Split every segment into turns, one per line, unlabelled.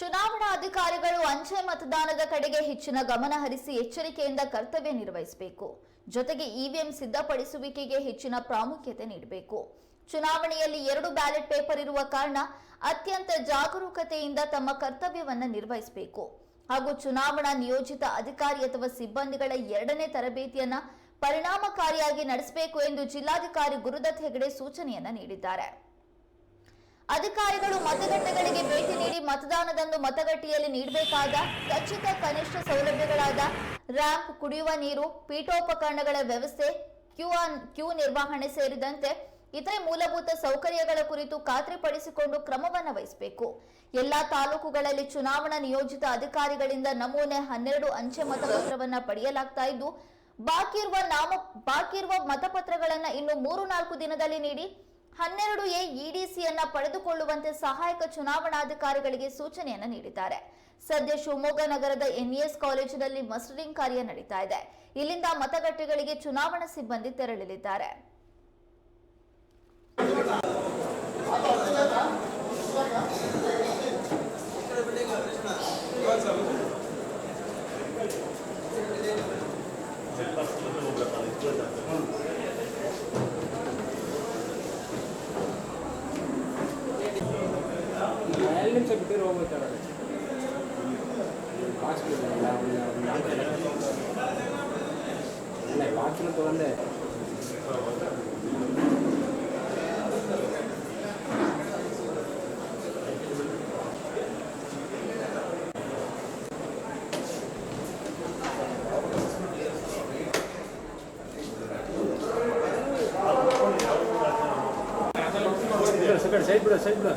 ಚುನಾವಣಾ ಅಧಿಕಾರಿಗಳು ಅಂಚೆ ಮತದಾನದ ಕಡೆಗೆ ಹೆಚ್ಚಿನ ಗಮನ ಹರಿಸಿ ಎಚ್ಚರಿಕೆಯಿಂದ ಕರ್ತವ್ಯ ನಿರ್ವಹಿಸಬೇಕು. ಜೊತೆಗೆ ಇವಿಎಂ ಸಿದ್ಧಪಡಿಸುವಿಕೆಗೆ ಹೆಚ್ಚಿನ ಪ್ರಾಮುಖ್ಯತೆ ನೀಡಬೇಕು. ಚುನಾವಣೆಯಲ್ಲಿ ಎರಡು ಬ್ಯಾಲೆಟ್ ಪೇಪರ್ ಇರುವ ಕಾರಣ ಅತ್ಯಂತ ಜಾಗರೂಕತೆಯಿಂದ ತಮ್ಮ ಕರ್ತವ್ಯವನ್ನು ನಿರ್ವಹಿಸಬೇಕು. ಹಾಗೂ ಚುನಾವಣಾ ನಿಯೋಜಿತ ಅಧಿಕಾರಿ ಅಥವಾ ಸಿಬ್ಬಂದಿಗಳ ಎರಡನೇ ತರಬೇತಿಯನ್ನ ಪರಿಣಾಮಕಾರಿಯಾಗಿ ನಡೆಸಬೇಕು ಎಂದು ಜಿಲ್ಲಾಧಿಕಾರಿ ಗುರುದತ್ ಹೆಗಡೆ ಸೂಚನೆಯನ್ನ ನೀಡಿದ್ದಾರೆ. ಅಧಿಕಾರಿಗಳು ಮತಗಟ್ಟೆಗಳಿಗೆ ಭೇಟಿ ನೀಡಿ ಮತದಾನದಂದು ಮತಗಟ್ಟೆಯಲ್ಲಿ ನೀಡಬೇಕಾದ ಖಚಿತ ಕನಿಷ್ಠ ಸೌಲಭ್ಯಗಳಾದ ರ್ಯಾಂಪ್, ಕುಡಿಯುವ ನೀರು, ಪೀಠೋಪಕರಣಗಳ ವ್ಯವಸ್ಥೆ, ಕ್ಯೂ ಕ್ಯೂ ನಿರ್ವಹಣೆ ಸೇರಿದಂತೆ ಇತರೆ ಮೂಲಭೂತ ಸೌಕರ್ಯಗಳ ಕುರಿತು ಖಾತ್ರಿಪಡಿಸಿಕೊಂಡು ಕ್ರಮವನ್ನು ವಹಿಸಬೇಕು. ಎಲ್ಲಾ ತಾಲೂಕುಗಳಲ್ಲಿ ಚುನಾವಣಾ ನಿಯೋಜಿತ ಅಧಿಕಾರಿಗಳಿಂದ ನಮೂನೆ ಹನ್ನೆರಡು ಅಂಚೆ ಮತಪತ್ರವನ್ನ ಪಡೆಯಲಾಗ್ತಾ ಇದ್ದು ಬಾಕಿ ಇರುವ ನಾಮ ಬಾಕಿ ಮತಪತ್ರಗಳನ್ನ ಇನ್ನು ಮೂರು ನಾಲ್ಕು ದಿನದಲ್ಲಿ ನೀಡಿ ಹನ್ನೆರಡು ಎ ಇಡಿಸಿಯನ್ನ ಪಡೆದುಕೊಳ್ಳುವಂತೆ ಸಹಾಯಕ ಚುನಾವಣಾಧಿಕಾರಿಗಳಿಗೆ ಸೂಚನೆಯನ್ನು ನೀಡಿದ್ದಾರೆ. ಸದ್ಯ ಶಿವಮೊಗ್ಗ ನಗರದ ಎನ್ಇಎಸ್ ಕಾಲೇಜಿನಲ್ಲಿ ಮಸ್ಟರಿಂಗ್ ಕಾರ್ಯ ನಡೀತಾ ಇದೆ. ಇಲ್ಲಿಂದ ಮತಗಟ್ಟೆಗಳಿಗೆ ಚುನಾವಣಾ ಸಿಬ್ಬಂದಿ ತೆರಳಲಿದ್ದಾರೆ. వాచ్లో తోలే சைட் விட சைட். விட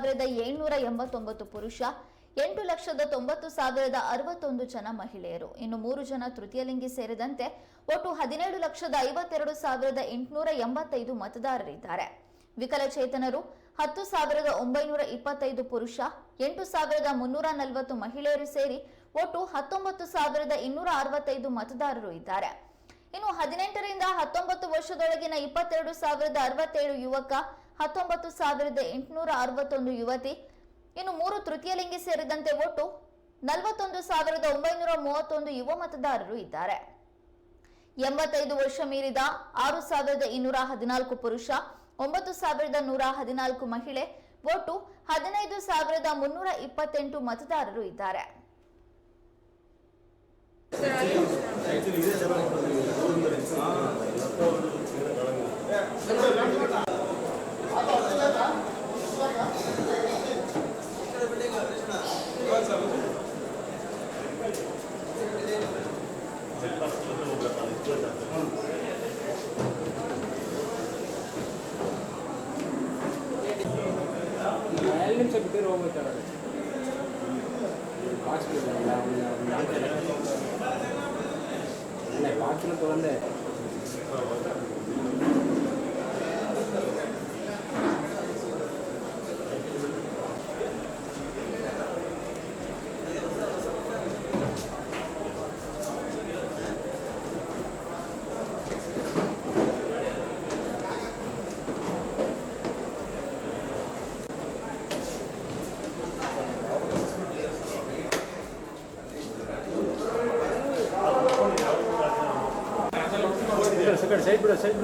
ಸಾವಿರದ ಏಳ್ನೂರ ಎಂಬತ್ತೊಂಬತ್ತು ಪುರುಷ, ಎಂಟು ಲಕ್ಷದ ತೊಂಬತ್ತು ಸಾವಿರದ ಅರವತ್ತೊಂದು ಜನ ಮಹಿಳೆಯರು. ಇನ್ನು ಮೂರು ಜನ ತೃತೀಯ ಲಿಂಗಿ ಸೇರಿದಂತೆ ಒಟ್ಟು ಹದಿನೇಳು ಲಕ್ಷದ ಐವತ್ತೆರಡು ಸಾವಿರದ ಎಂಟುನೂರ ಎಂಬತ್ತೈದು ಮತದಾರರಿದ್ದಾರೆ. ವಿಕಲಚೇತನರು, ಹತ್ತು ಸಾವಿರದ ಒಂಬೈನೂರ ಇಪ್ಪತ್ತೈದು ಪುರುಷ, ಎಂಟು ಸಾವಿರದ ಮುನ್ನೂರ ನಲವತ್ತು ಮಹಿಳೆಯರು ಸೇರಿ ಒಟ್ಟು ಹತ್ತೊಂಬತ್ತು ಸಾವಿರದ ಇನ್ನೂರ ಅರವತ್ತೈದು ಮತದಾರರು ಇದ್ದಾರೆ. ಇನ್ನು ಹದಿನೆಂಟರಿಂದ ಹತ್ತೊಂಬತ್ತು ವರ್ಷದೊಳಗಿನ ಇಪ್ಪತ್ತೆರಡು ಸಾವಿರದ ಅರವತ್ತೇಳು ಯುವಕ ಹತ್ತೊಂಬತ್ತು ಸಾವಿರದ ಎಂಟುನೂರ ಅರವತ್ತೊಂದು ಯುವತಿ, ಇನ್ನು ಮೂರು ತೃತೀಯ ಲಿಂಗಿ ಸೇರಿದಂತೆ ಒಟ್ಟು ನಲವತ್ತೊಂದು ಸಾವಿರದ ಒಂಬೈನೂರ ಮೂವತ್ತೊಂದು ಯುವ ಮತದಾರರು ಇದ್ದಾರೆ. ಎಂಬತ್ತೈದು ವರ್ಷ ಮೀರಿದ ಆರು ಸಾವಿರದ ಇನ್ನೂರ ಹದಿನಾಲ್ಕು ಪುರುಷ, ಒಂಬತ್ತು ಸಾವಿರದ ನೂರ ಹದಿನಾಲ್ಕು ಮಹಿಳೆ, ಒಟ್ಟು ಹದಿನೈದು ಸಾವಿರದ ಮುನ್ನೂರ ಇಪ್ಪತ್ತೆಂಟು ಮತದಾರರು ಇದ್ದಾರೆ. சைட் சைட்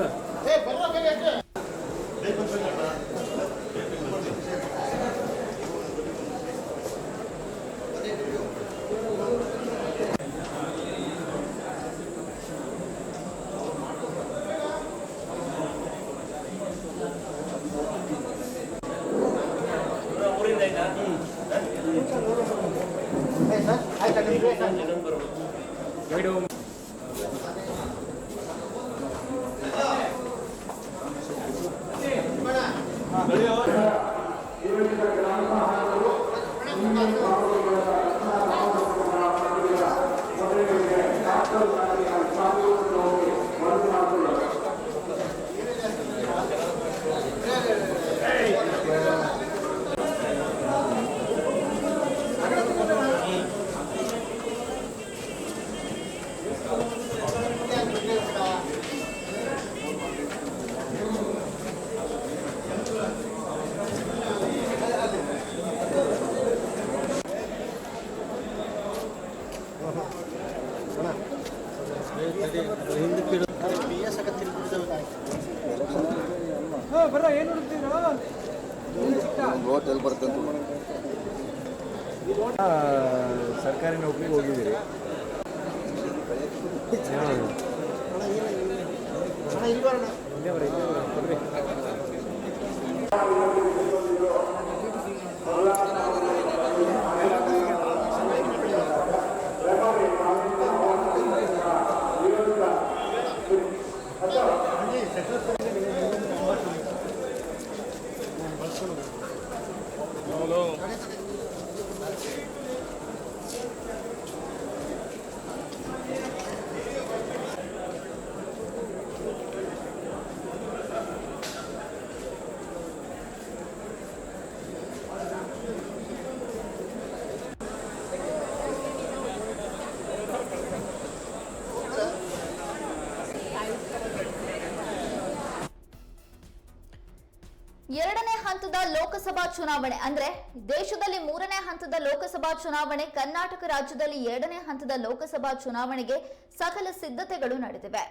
ಲೋಕಸಭಾ ಚುನಾವಣೆ, ಅಂದ್ರೆ ದೇಶದಲ್ಲಿ ಮೂರನೇ ಹಂತದ ಲೋಕಸಭಾ ಚುನಾವಣೆ, ಕರ್ನಾಟಕ ರಾಜ್ಯದಲ್ಲಿ ಎರಡನೇ ಹಂತದ ಲೋಕಸಭಾ ಚುನಾವಣೆಗೆ ಸಕಲ ಸಿದ್ಧತೆಗಳು ನಡೆದಿವೆ.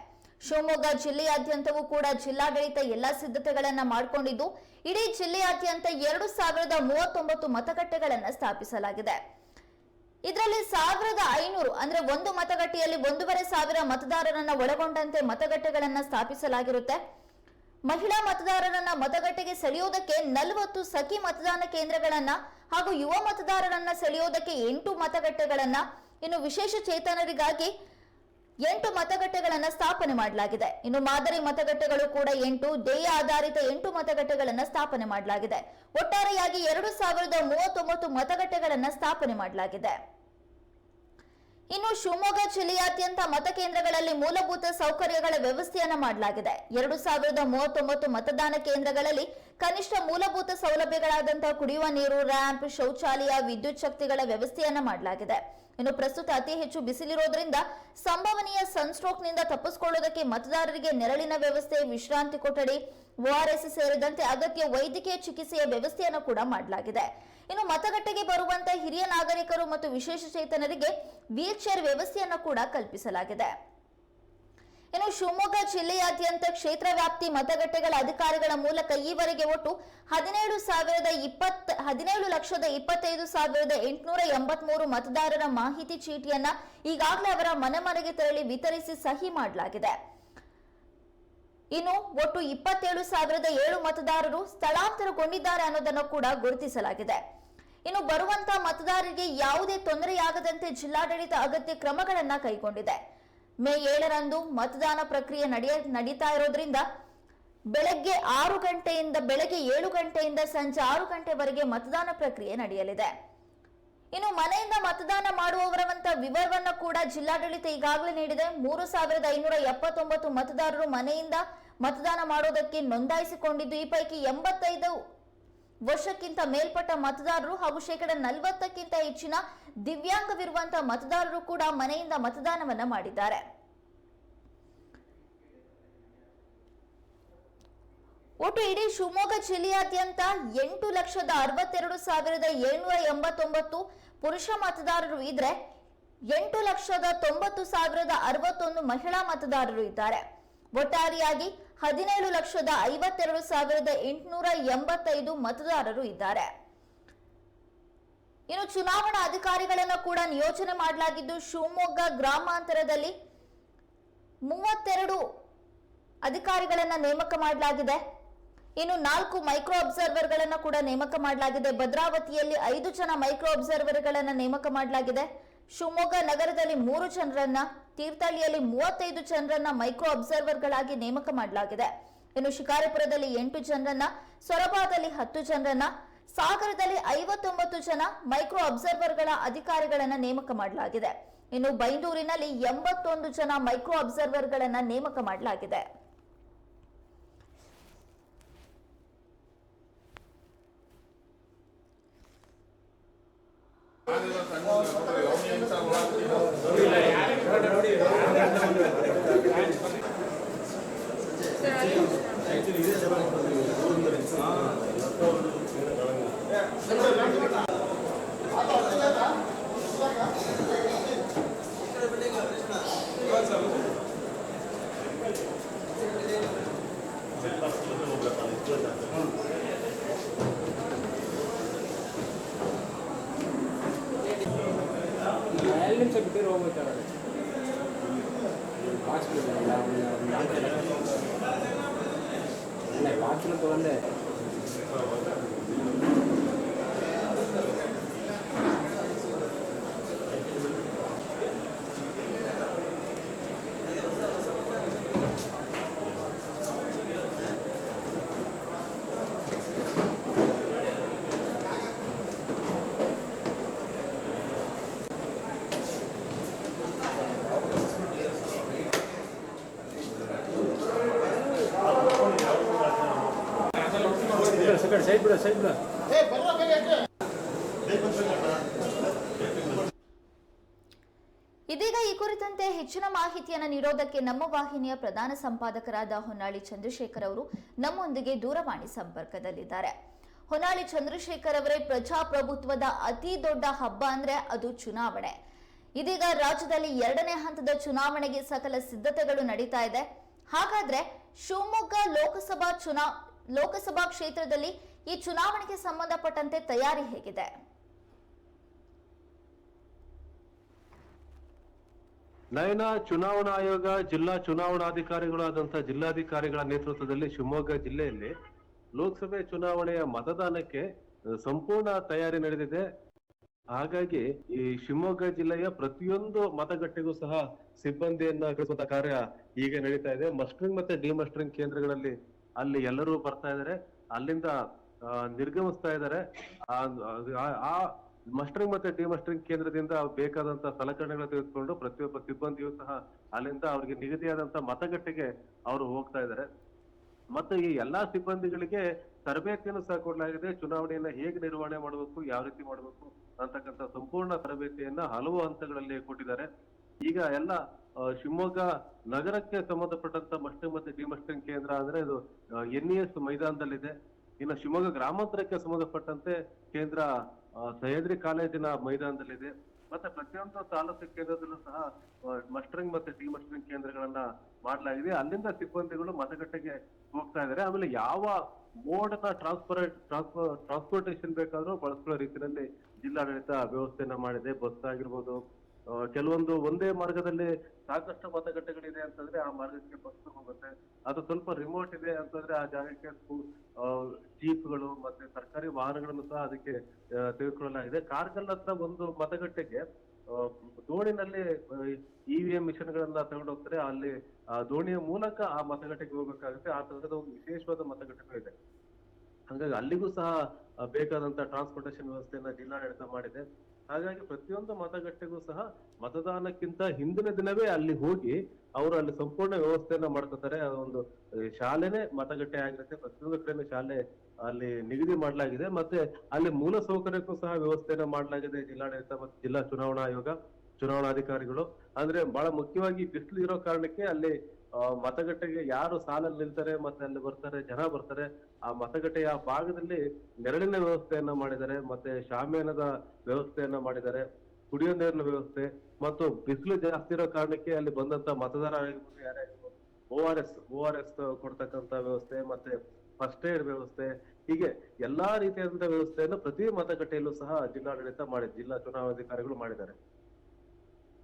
ಶಿವಮೊಗ್ಗ ಜಿಲ್ಲೆಯಾದ್ಯಂತವೂ ಕೂಡ ಜಿಲ್ಲಾಡಳಿತ ಎಲ್ಲಾ ಸಿದ್ಧತೆಗಳನ್ನ ಮಾಡಿಕೊಂಡಿದ್ದು, ಇಡೀ ಜಿಲ್ಲೆಯಾದ್ಯಂತ ಎರಡು ಸಾವಿರದ ಮೂವತ್ತೊಂಬತ್ತು ಮತಗಟ್ಟೆಗಳನ್ನ ಸ್ಥಾಪಿಸಲಾಗಿದೆ. ಇದರಲ್ಲಿ ಸಾವಿರದ ಐನೂರು, ಅಂದ್ರೆ ಒಂದು ಮತಗಟ್ಟೆಯಲ್ಲಿ ಒಂದೂವರೆ ಸಾವಿರ ಮತದಾರರನ್ನ ಒಳಗೊಂಡಂತೆ ಮತಗಟ್ಟೆಗಳನ್ನ ಸ್ಥಾಪಿಸಲಾಗಿರುತ್ತೆ. ಮಹಿಳಾ ಮತದಾರರನ್ನ ಮತಗಟ್ಟೆಗೆ ಸೆಳೆಯೋದಕ್ಕೆ ನಲವತ್ತು ಸಖಿ ಮತದಾನ ಕೇಂದ್ರಗಳನ್ನ ಹಾಗೂ ಯುವ ಮತದಾರರನ್ನ ಸೆಳೆಯೋದಕ್ಕೆ ಎಂಟು ಮತಗಟ್ಟೆಗಳನ್ನ, ಇನ್ನು ವಿಶೇಷ ಚೇತನರಿಗಾಗಿ ಎಂಟು ಮತಗಟ್ಟೆಗಳನ್ನ ಸ್ಥಾಪನೆ ಮಾಡಲಾಗಿದೆ. ಇನ್ನು ಮಾದರಿ ಮತಗಟ್ಟೆಗಳು ಕೂಡ ಎಂಟು ಧ್ಯೇಯ ಆಧಾರಿತ ಎಂಟು ಮತಗಟ್ಟೆಗಳನ್ನ ಸ್ಥಾಪನೆ ಮಾಡಲಾಗಿದೆ. ಒಟ್ಟಾರೆಯಾಗಿ ಎರಡು ಸಾವಿರದ ಮೂವತ್ತೊಂಬತ್ತು ಮತಗಟ್ಟೆಗಳನ್ನ ಸ್ಥಾಪನೆ ಮಾಡಲಾಗಿದೆ. ಇನ್ನು ಶಿವಮೊಗ್ಗ ಜಿಲ್ಲೆಯಾದ್ಯಂತ ಮತಕೇಂದ್ರಗಳಲ್ಲಿ ಮೂಲಭೂತ ಸೌಕರ್ಯಗಳ ವ್ಯವಸ್ಥೆಯನ್ನು ಮಾಡಲಾಗಿದೆ. ಎರಡು ಸಾವಿರದ ಮೂವತ್ತೊಂಬತ್ತು ಮತದಾನ ಕೇಂದ್ರಗಳಲ್ಲಿ ಕನಿಷ್ಠ ಮೂಲಭೂತ ಸೌಲಭ್ಯಗಳಾದಂತಹ ಕುಡಿಯುವ ನೀರು, ರ್ಯಾಂಪ್, ಶೌಚಾಲಯ, ವಿದ್ಯುತ್ ಶಕ್ತಿಗಳ ವ್ಯವಸ್ಥೆಯನ್ನು ಮಾಡಲಾಗಿದೆ. ಇನ್ನು ಪ್ರಸ್ತುತ ಅತಿ ಹೆಚ್ಚು ಬಿಸಿಲಿರೋದ್ರಿಂದ ಸಂಭವನೀಯ ಸನ್ಸ್ಟ್ರೋಕ್ನಿಂದ ತಪ್ಪಿಸಿಕೊಳ್ಳುವುದಕ್ಕೆ ಮತದಾರರಿಗೆ ನೆರಳಿನ ವ್ಯವಸ್ಥೆ, ವಿಶ್ರಾಂತಿ ಕೊಠಡಿ ಓಆರ್ಎಸ್ ಸೇರಿದಂತೆ ಅಗತ್ಯ ವೈದ್ಯಕೀಯ ಚಿಕಿತ್ಸೆಯ ವ್ಯವಸ್ಥೆಯನ್ನು ಕೂಡ ಮಾಡಲಾಗಿದೆ. ಇನ್ನು ಮತಗಟ್ಟೆಗೆ ಬರುವಂತ ಹಿರಿಯ ನಾಗರಿಕರು ಮತ್ತು ವಿಶೇಷ ಚೇತನರಿಗೆ ವೀಲ್ ಚೇರ್ ವ್ಯವಸ್ಥೆಯನ್ನು ಕೂಡ ಕಲ್ಪಿಸಲಾಗಿದೆ. ಇನ್ನು ಶಿವಮೊಗ್ಗ ಜಿಲ್ಲೆಯಾದ್ಯಂತ ಕ್ಷೇತ್ರ ವ್ಯಾಪ್ತಿ ಮತಗಟ್ಟೆಗಳ ಅಧಿಕಾರಿಗಳ ಮೂಲಕ ಈವರೆಗೆ ಒಟ್ಟು ಹದಿನೇಳು ಸಾವಿರದ ಇಪ್ಪತ್ ಹದಿನೇಳು ಲಕ್ಷದ ಇಪ್ಪತ್ತೈದು ಸಾವಿರದ ಎಂಟುನೂರ ಎಂಬತ್ಮೂರು ಮತದಾರರ ಮಾಹಿತಿ ಚೀಟಿಯನ್ನ ಈಗಾಗಲೇ ಅವರ ಮನೆ ಮನೆಗೆ ತೆರಳಿ ವಿತರಿಸಿ ಸಹಿ ಮಾಡಲಾಗಿದೆ. ಇನ್ನು ಒಟ್ಟು ಇಪ್ಪತ್ತೇಳು ಸಾವಿರದ ಏಳು ಮತದಾರರು ಸ್ಥಳಾಂತರಗೊಂಡಿದ್ದಾರೆ ಅನ್ನೋದನ್ನು ಕೂಡ ಗುರುತಿಸಲಾಗಿದೆ. ಇನ್ನು ಬರುವಂತ ಮತದಾರರಿಗೆ ಯಾವುದೇ ತೊಂದರೆಯಾಗದಂತೆ ಜಿಲ್ಲಾಡಳಿತ ಅಗತ್ಯ ಕ್ರಮಗಳನ್ನ ಕೈಗೊಂಡಿದೆ. ಮೇ ಏಳರಂದು ಮತದಾನ ಪ್ರಕ್ರಿಯೆ ನಡೆಯ, ನಡೀತಾ ಇರೋದ್ರಿಂದ ಬೆಳಗ್ಗೆ ಆರು ಗಂಟೆಯಿಂದ, ಬೆಳಗ್ಗೆ ಏಳು ಗಂಟೆಯಿಂದ ಸಂಜೆ ಆರು ಗಂಟೆವರೆಗೆ ಮತದಾನ ಪ್ರಕ್ರಿಯೆ ನಡೆಯಲಿದೆ. ಇನ್ನು ಮನೆಯಿಂದ ಮತದಾನ ಮಾಡುವವರವಂತ ವಿವರವನ್ನ ಕೂಡ ಜಿಲ್ಲಾಡಳಿತ ಈಗಾಗಲೇ ನೀಡಿದೆ. ಮೂರು ಸಾವಿರದ ಐನೂರ ಎಪ್ಪತ್ತೊಂಬತ್ತು ಮತದಾರರು ಮನೆಯಿಂದ ಮತದಾನ ಮಾಡೋದಕ್ಕೆ ನೋಂದಾಯಿಸಿಕೊಂಡಿದ್ದು ಈ ಪೈಕಿ ಎಂಬತ್ತೈದು ವರ್ಷಕ್ಕಿಂತ ಮೇಲ್ಪಟ್ಟ ಮತದಾರರು ಹಾಗೂ ಶೇಕಡ ನಲವತ್ತಕ್ಕಿಂತ ಹೆಚ್ಚಿನ ದಿವ್ಯಾಂಗವಿರುವಂತಹ ಮತದಾರರು ಕೂಡ ಮನೆಯಿಂದ ಮತದಾನವನ್ನ ಮಾಡಿದ್ದಾರೆ. ಒಟ್ಟು ಇಡೀ ಶಿವಮೊಗ್ಗ ಜಿಲ್ಲೆಯಾದ್ಯಂತ ಎಂಟು ಲಕ್ಷದ ಅರವತ್ತೆರಡು ಸಾವಿರದ ಏಳ್ನೂರ ಎಂಬತ್ತೊಂಬತ್ತು ಪುರುಷ ಮತದಾರರು ಇದ್ರೆ ಎಂಟು ಲಕ್ಷದ ತೊಂಬತ್ತು ಸಾವಿರದ ಅರವತ್ತೊಂದು ಮಹಿಳಾ ಮತದಾರರು ಇದ್ದಾರೆ. ಒಟ್ಟಾರೆಯಾಗಿ ಹದಿನೇಳು ಲಕ್ಷದ ಐವತ್ತೆರಡು ಸಾವಿರದ ಎಂಟುನೂರ ಎಂಬತ್ತೈದು ಮತದಾರರು ಇದ್ದಾರೆ. ಇನ್ನು ಚುನಾವಣಾ ಅಧಿಕಾರಿಗಳನ್ನು ಕೂಡ ನಿಯೋಜನೆ ಮಾಡಲಾಗಿದ್ದು, ಶಿವಮೊಗ್ಗ ಗ್ರಾಮಾಂತರದಲ್ಲಿ ಮೂವತ್ತೆರಡು ಅಧಿಕಾರಿಗಳನ್ನ ನೇಮಕ ಮಾಡಲಾಗಿದೆ. ಇನ್ನು ನಾಲ್ಕು ಮೈಕ್ರೋ ಅಬ್ಸರ್ವರ್ಗಳನ್ನ ಕೂಡ ನೇಮಕ ಮಾಡಲಾಗಿದೆ. ಭದ್ರಾವತಿಯಲ್ಲಿ ಐದು ಜನ ಮೈಕ್ರೋ ಅಬ್ಸರ್ವರ್ಗಳನ್ನ ನೇಮಕ ಮಾಡಲಾಗಿದೆ. ಶಿವಮೊಗ್ಗ ನಗರದಲ್ಲಿ ಮೂರು ಜನರನ್ನ, ತೀರ್ಥಹಳ್ಳಿಯಲ್ಲಿ ಮೂವತ್ತೈದು ಜನರನ್ನ ಮೈಕ್ರೋ ಅಬ್ಸರ್ವರ್ಗಳಾಗಿ ನೇಮಕ ಮಾಡಲಾಗಿದೆ. ಇನ್ನು ಶಿಕಾರಿಪುರದಲ್ಲಿ ಎಂಟು ಜನರನ್ನ, ಸೊರಬಾದಲ್ಲಿ ಹತ್ತು ಜನರನ್ನ, ಸಾಗರದಲ್ಲಿ ಐವತ್ತೊಂಬತ್ತು ಜನ ಮೈಕ್ರೋ ಅಬ್ಸರ್ವರ್ಗಳ ಅಧಿಕಾರಿಗಳನ್ನ ನೇಮಕ ಮಾಡಲಾಗಿದೆ. ಇನ್ನು ಬೈಂದೂರಿನಲ್ಲಿ ಎಂಬತ್ತೊಂದು ಜನ ಮೈಕ್ರೋ ಅಬ್ಸರ್ವರ್ಗಳನ್ನ ನೇಮಕ ಮಾಡಲಾಗಿದೆ.
చెప్పి రోమ్ వచ్చాడు హాస్పిటల్ ಅಲ್ಲ ಬಾಕ್ಸ್ನ ತಗೊಂಡೆ ಸೈಡ್ ಬಿಡ ಸೈಡ್ ಬಿಡ
ಇದೀಗ ಈ ಕುರಿತಂತೆ ಹೆಚ್ಚಿನ ಮಾಹಿತಿಯನ್ನು ನೀಡೋದಕ್ಕೆ ನಮ್ಮ ವಾಹಿನಿಯ ಪ್ರಧಾನ ಸಂಪಾದಕರಾದ ಹೊನ್ನಾಳಿ ಚಂದ್ರಶೇಖರ್ ಅವರು ನಮ್ಮೊಂದಿಗೆ ದೂರವಾಣಿ ಸಂಪರ್ಕದಲ್ಲಿದ್ದಾರೆ. ಹೊನ್ನಾಳಿ ಚಂದ್ರಶೇಖರ್ ಅವರೇ ಪ್ರಜಾಪ್ರಭುತ್ವದ ಅತಿ ದೊಡ್ಡ ಹಬ್ಬ ಅಂದ್ರೆ ಅದು ಚುನಾವಣೆ. ಇದೀಗ ರಾಜ್ಯದಲ್ಲಿ ಎರಡನೇ ಹಂತದ ಚುನಾವಣೆಗೆ ಸಕಲ ಸಿದ್ಧತೆಗಳು ನಡೀತಾ ಇದೆ. ಹಾಗಾದ್ರೆ ಶಿವಮೊಗ್ಗ ಲೋಕಸಭಾ ಚುನಾ ಲೋಕಸಭಾ ಕ್ಷೇತ್ರದಲ್ಲಿ ಈ ಚುನಾವಣೆಗೆ ಸಂಬಂಧಪಟ್ಟಂತೆ ತಯಾರಿ ಹೇಗಿದೆ?
ನಯನ ಚುನಾವಣಾ ಆಯೋಗ ಜಿಲ್ಲಾ ಚುನಾವಣಾಧಿಕಾರಿಗಳಾದಂತಹ ಜಿಲ್ಲಾಧಿಕಾರಿಗಳ ನೇತೃತ್ವದಲ್ಲಿ ಶಿವಮೊಗ್ಗ ಜಿಲ್ಲೆಯಲ್ಲಿ ಲೋಕಸಭೆ ಚುನಾವಣೆಯ ಮತದಾನಕ್ಕೆ ಸಂಪೂರ್ಣ ತಯಾರಿ ನಡೆದಿದೆ. ಹಾಗಾಗಿ ಈ ಶಿವಮೊಗ್ಗ ಜಿಲ್ಲೆಯ ಪ್ರತಿಯೊಂದು ಮತಗಟ್ಟೆಗೂ ಸಹ ಸಿಬ್ಬಂದಿಯನ್ನ ಕಳಿಸುವಂತ ಕಾರ್ಯ ಈಗ ನಡೀತಾ ಇದೆ. ಮಸ್ಟ್ರಿಂಗ್ ಮತ್ತೆ ಡಿಮಸ್ಟರಿಂಗ್ ಕೇಂದ್ರಗಳಲ್ಲಿ ಅಲ್ಲಿ ಎಲ್ಲರೂ ಬರ್ತಾ ಇದ್ದಾರೆ. ಅಲ್ಲಿಂದ ನಿರ್ಗಮಿಸ್ತಾ ಇದ್ದಾರೆ. ಆ- ಆ- ಮಸ್ಟರಿಂಗ್ ಮತ್ತೆ ಡಿಮಸ್ಟರಿಂಗ್ ಕೇಂದ್ರದಿಂದ ಬೇಕಾದಂತ ಸಲಕರಣೆಗಳು ತೆಗೆದುಕೊಂಡು ಪ್ರತಿಯೊಬ್ಬ ಸಿಬ್ಬಂದಿಯೂ ಸಹ ಅಲ್ಲಿಂದ ಅವರಿಗೆ ನಿಗದಿಯಾದಂತ ಮತಗಟ್ಟೆಗೆ ಅವರು ಹೋಗ್ತಾ ಇದ್ದಾರೆ. ಮತ್ತು ಈ ಎಲ್ಲಾ ಸಿಬ್ಬಂದಿಗಳಿಗೆ ತರಬೇತಿಯನ್ನು ಸಹ ಕೊಡಲಾಗಿದೆ. ಚುನಾವಣೆಯನ್ನ ಹೇಗೆ ನಿರ್ವಹಣೆ ಮಾಡಬೇಕು, ಯಾವ ರೀತಿ ಮಾಡಬೇಕು ಅಂತಕ್ಕಂಥ ಸಂಪೂರ್ಣ ತರಬೇತಿಯನ್ನ ಹಲವು ಹಂತಗಳಲ್ಲಿ ಕೊಟ್ಟಿದ್ದಾರೆ. ಈಗ ಎಲ್ಲ ಶಿವಮೊಗ್ಗ ನಗರಕ್ಕೆ ಸಂಬಂಧಪಟ್ಟಂತ ಮಸ್ಟ್ರಿಂಗ್ ಮತ್ತೆ ಡಿಮಸ್ಟಿಂಗ್ ಕೇಂದ್ರ ಅಂದ್ರೆ ಇದು ಎನ್ ಇ ಎಸ್ ಮೈದಾನದಲ್ಲಿದೆ. ಇನ್ನು ಶಿವಮೊಗ್ಗ ಗ್ರಾಮಾಂತರಕ್ಕೆ ಸಂಬಂಧಪಟ್ಟಂತೆ ಕೇಂದ್ರ ಸಹ್ಯಾದ್ರಿ ಕಾಲೇಜಿನ ಮೈದಾನದಲ್ಲಿದೆ. ಮತ್ತೆ ಪ್ರತಿಯೊಂದು ತಾಲೂಕು ಕೇಂದ್ರದಲ್ಲೂ ಸಹ ಮಸ್ಟರಿಂಗ್ ಮತ್ತೆ ಡಿ ಮಸ್ಟರಿಂಗ್ ಕೇಂದ್ರಗಳನ್ನ ಮಾಡಲಾಗಿದೆ. ಅಲ್ಲಿಂದ ಸಿಬ್ಬಂದಿಗಳು ಮತಗಟ್ಟೆಗೆ ಹೋಗ್ತಾ ಇದ್ದಾರೆ. ಆಮೇಲೆ ಯಾವ ಮೋಡ್ನ ಟ್ರಾನ್ಸ್ಪರ್ ಟ್ರಾನ್ಸ್ಪೋರ್ಟೇಷನ್ ಬೇಕಾದ್ರೂ ಬಳಸ್ಕೊಳ್ಳೋ ರೀತಿಯಲ್ಲಿ ಜಿಲ್ಲಾಡಳಿತ ವ್ಯವಸ್ಥೆಯನ್ನ ಮಾಡಿದೆ. ಬಸ್ ಆಗಿರ್ಬೋದು ಕೆಲವೊಂದು ಒಂದೇ ಮಾರ್ಗದಲ್ಲಿ ಸಾಕಷ್ಟು ಮತಗಟ್ಟೆಗಳಿದೆ ಅಂತಂದ್ರೆ ಆ ಮಾರ್ಗಕ್ಕೆ ಬಸ್ ಹೋಗುತ್ತೆ. ಅದು ಸ್ವಲ್ಪ ರಿಮೋಟ್ ಇದೆ ಅಂತಂದ್ರೆ ಆ ಜಾಗಕ್ಕೆ ಜೀಪ್ಗಳು ಮತ್ತೆ ಸರ್ಕಾರಿ ವಾಹನಗಳನ್ನು ಸಹ ಅದಕ್ಕೆ ತೆಗೆದುಕೊಳ್ಳಲಾಗಿದೆ. ಕಾರ್ಗಲ್ ಹತ್ರ ಒಂದು ಮತಗಟ್ಟೆಗೆ ದೋಣಿನಲ್ಲಿ ಇ ವಿ ಎಂ ಮಿಷನ್ ಗಳನ್ನ ತಗೊಂಡು ಹೋಗ್ತಾರೆ. ಅಲ್ಲಿ ದೋಣಿಯ ಮೂಲಕ ಆ ಮತಗಟ್ಟೆಗೆ ಹೋಗ್ಬೇಕಾಗುತ್ತೆ. ಆ ತರಹದ ಒಂದು ವಿಶೇಷವಾದ ಮತಗಟ್ಟೆಗಳು ಇದೆ. ಹಾಗಾಗಿ ಅಲ್ಲಿಗೂ ಸಹ ಬೇಕಾದಂತ ಟ್ರಾನ್ಸ್ಪೋರ್ಟೇಶನ್ ವ್ಯವಸ್ಥೆಯನ್ನ ಜಿಲ್ಲಾಡಳಿತ ಮಾಡಿದೆ. ಹಾಗಾಗಿ ಪ್ರತಿಯೊಂದು ಮತಗಟ್ಟೆಗೂ ಸಹ ಮತದಾನಕ್ಕಿಂತ ಹಿಂದಿನ ದಿನವೇ ಅಲ್ಲಿ ಹೋಗಿ ಅವರು ಅಲ್ಲಿ ಸಂಪೂರ್ಣ ವ್ಯವಸ್ಥೆಯನ್ನ ಮಾಡ್ಕೊತಾರೆ. ಒಂದು ಶಾಲೆನೇ ಮತಗಟ್ಟೆ ಆಗಿರುತ್ತೆ. ಪ್ರತಿಯೊಂದು ಕಡೆನೂ ಶಾಲೆ ಅಲ್ಲಿ ನಿಗದಿ ಮಾಡಲಾಗಿದೆ. ಮತ್ತೆ ಅಲ್ಲಿ ಮೂಲ ಸೌಕರ್ಯಕ್ಕೂ ಸಹ ವ್ಯವಸ್ಥೆಯನ್ನ ಮಾಡಲಾಗಿದೆ ಜಿಲ್ಲಾಡಳಿತ ಮತ್ತು ಜಿಲ್ಲಾ ಚುನಾವಣಾ ಆಯೋಗ, ಚುನಾವಣಾಧಿಕಾರಿಗಳು. ಅಂದ್ರೆ ಬಹಳ ಮುಖ್ಯವಾಗಿ ಬಿಸಿಲು ಇರೋ ಕಾರಣಕ್ಕೆ ಅಲ್ಲಿ ಮತಗಟ್ಟೆಗೆ ಯಾರು ಸಾಲಲ್ಲಿ ನಿಲ್ತಾರೆ, ಮತ್ತೆ ಅಲ್ಲಿ ಬರ್ತಾರೆ, ಜನ ಬರ್ತಾರೆ, ಆ ಮತಗಟ್ಟೆಯ ಭಾಗದಲ್ಲಿ ನೆರಳಿನ ವ್ಯವಸ್ಥೆಯನ್ನ ಮಾಡಿದ್ದಾರೆ, ಮತ್ತೆ ಶಾಮಿಯಾನದ ವ್ಯವಸ್ಥೆಯನ್ನ ಮಾಡಿದ್ದಾರೆ, ಕುಡಿಯೋ ನೀರಿನ ವ್ಯವಸ್ಥೆ, ಮತ್ತು ಬಿಸಿಲು ಜಾಸ್ತಿ ಇರೋ ಕಾರಣಕ್ಕೆ ಅಲ್ಲಿ ಬಂದಂತ ಮತದಾರ ಆಗಿರ್ಬೋದು, ಯಾರೇ ಆಗಿರ್ಬೋದು, O R S, O R S ಕೊಡ್ತಕ್ಕಂತ ವ್ಯವಸ್ಥೆ, ಮತ್ತೆ ಫಸ್ಟ್ ಏಡ್ ವ್ಯವಸ್ಥೆ, ಹೀಗೆ ಎಲ್ಲಾ ರೀತಿಯಾದಂತ ವ್ಯವಸ್ಥೆಯನ್ನು ಪ್ರತಿ ಮತಗಟ್ಟೆಯಲ್ಲೂ ಸಹ ಜಿಲ್ಲಾಡಳಿತ ಮಾಡಿದೆ ಜಿಲ್ಲಾ ಚುನಾವಣಾಧಿಕಾರಿಗಳು ಮಾಡಿದ್ದಾರೆ.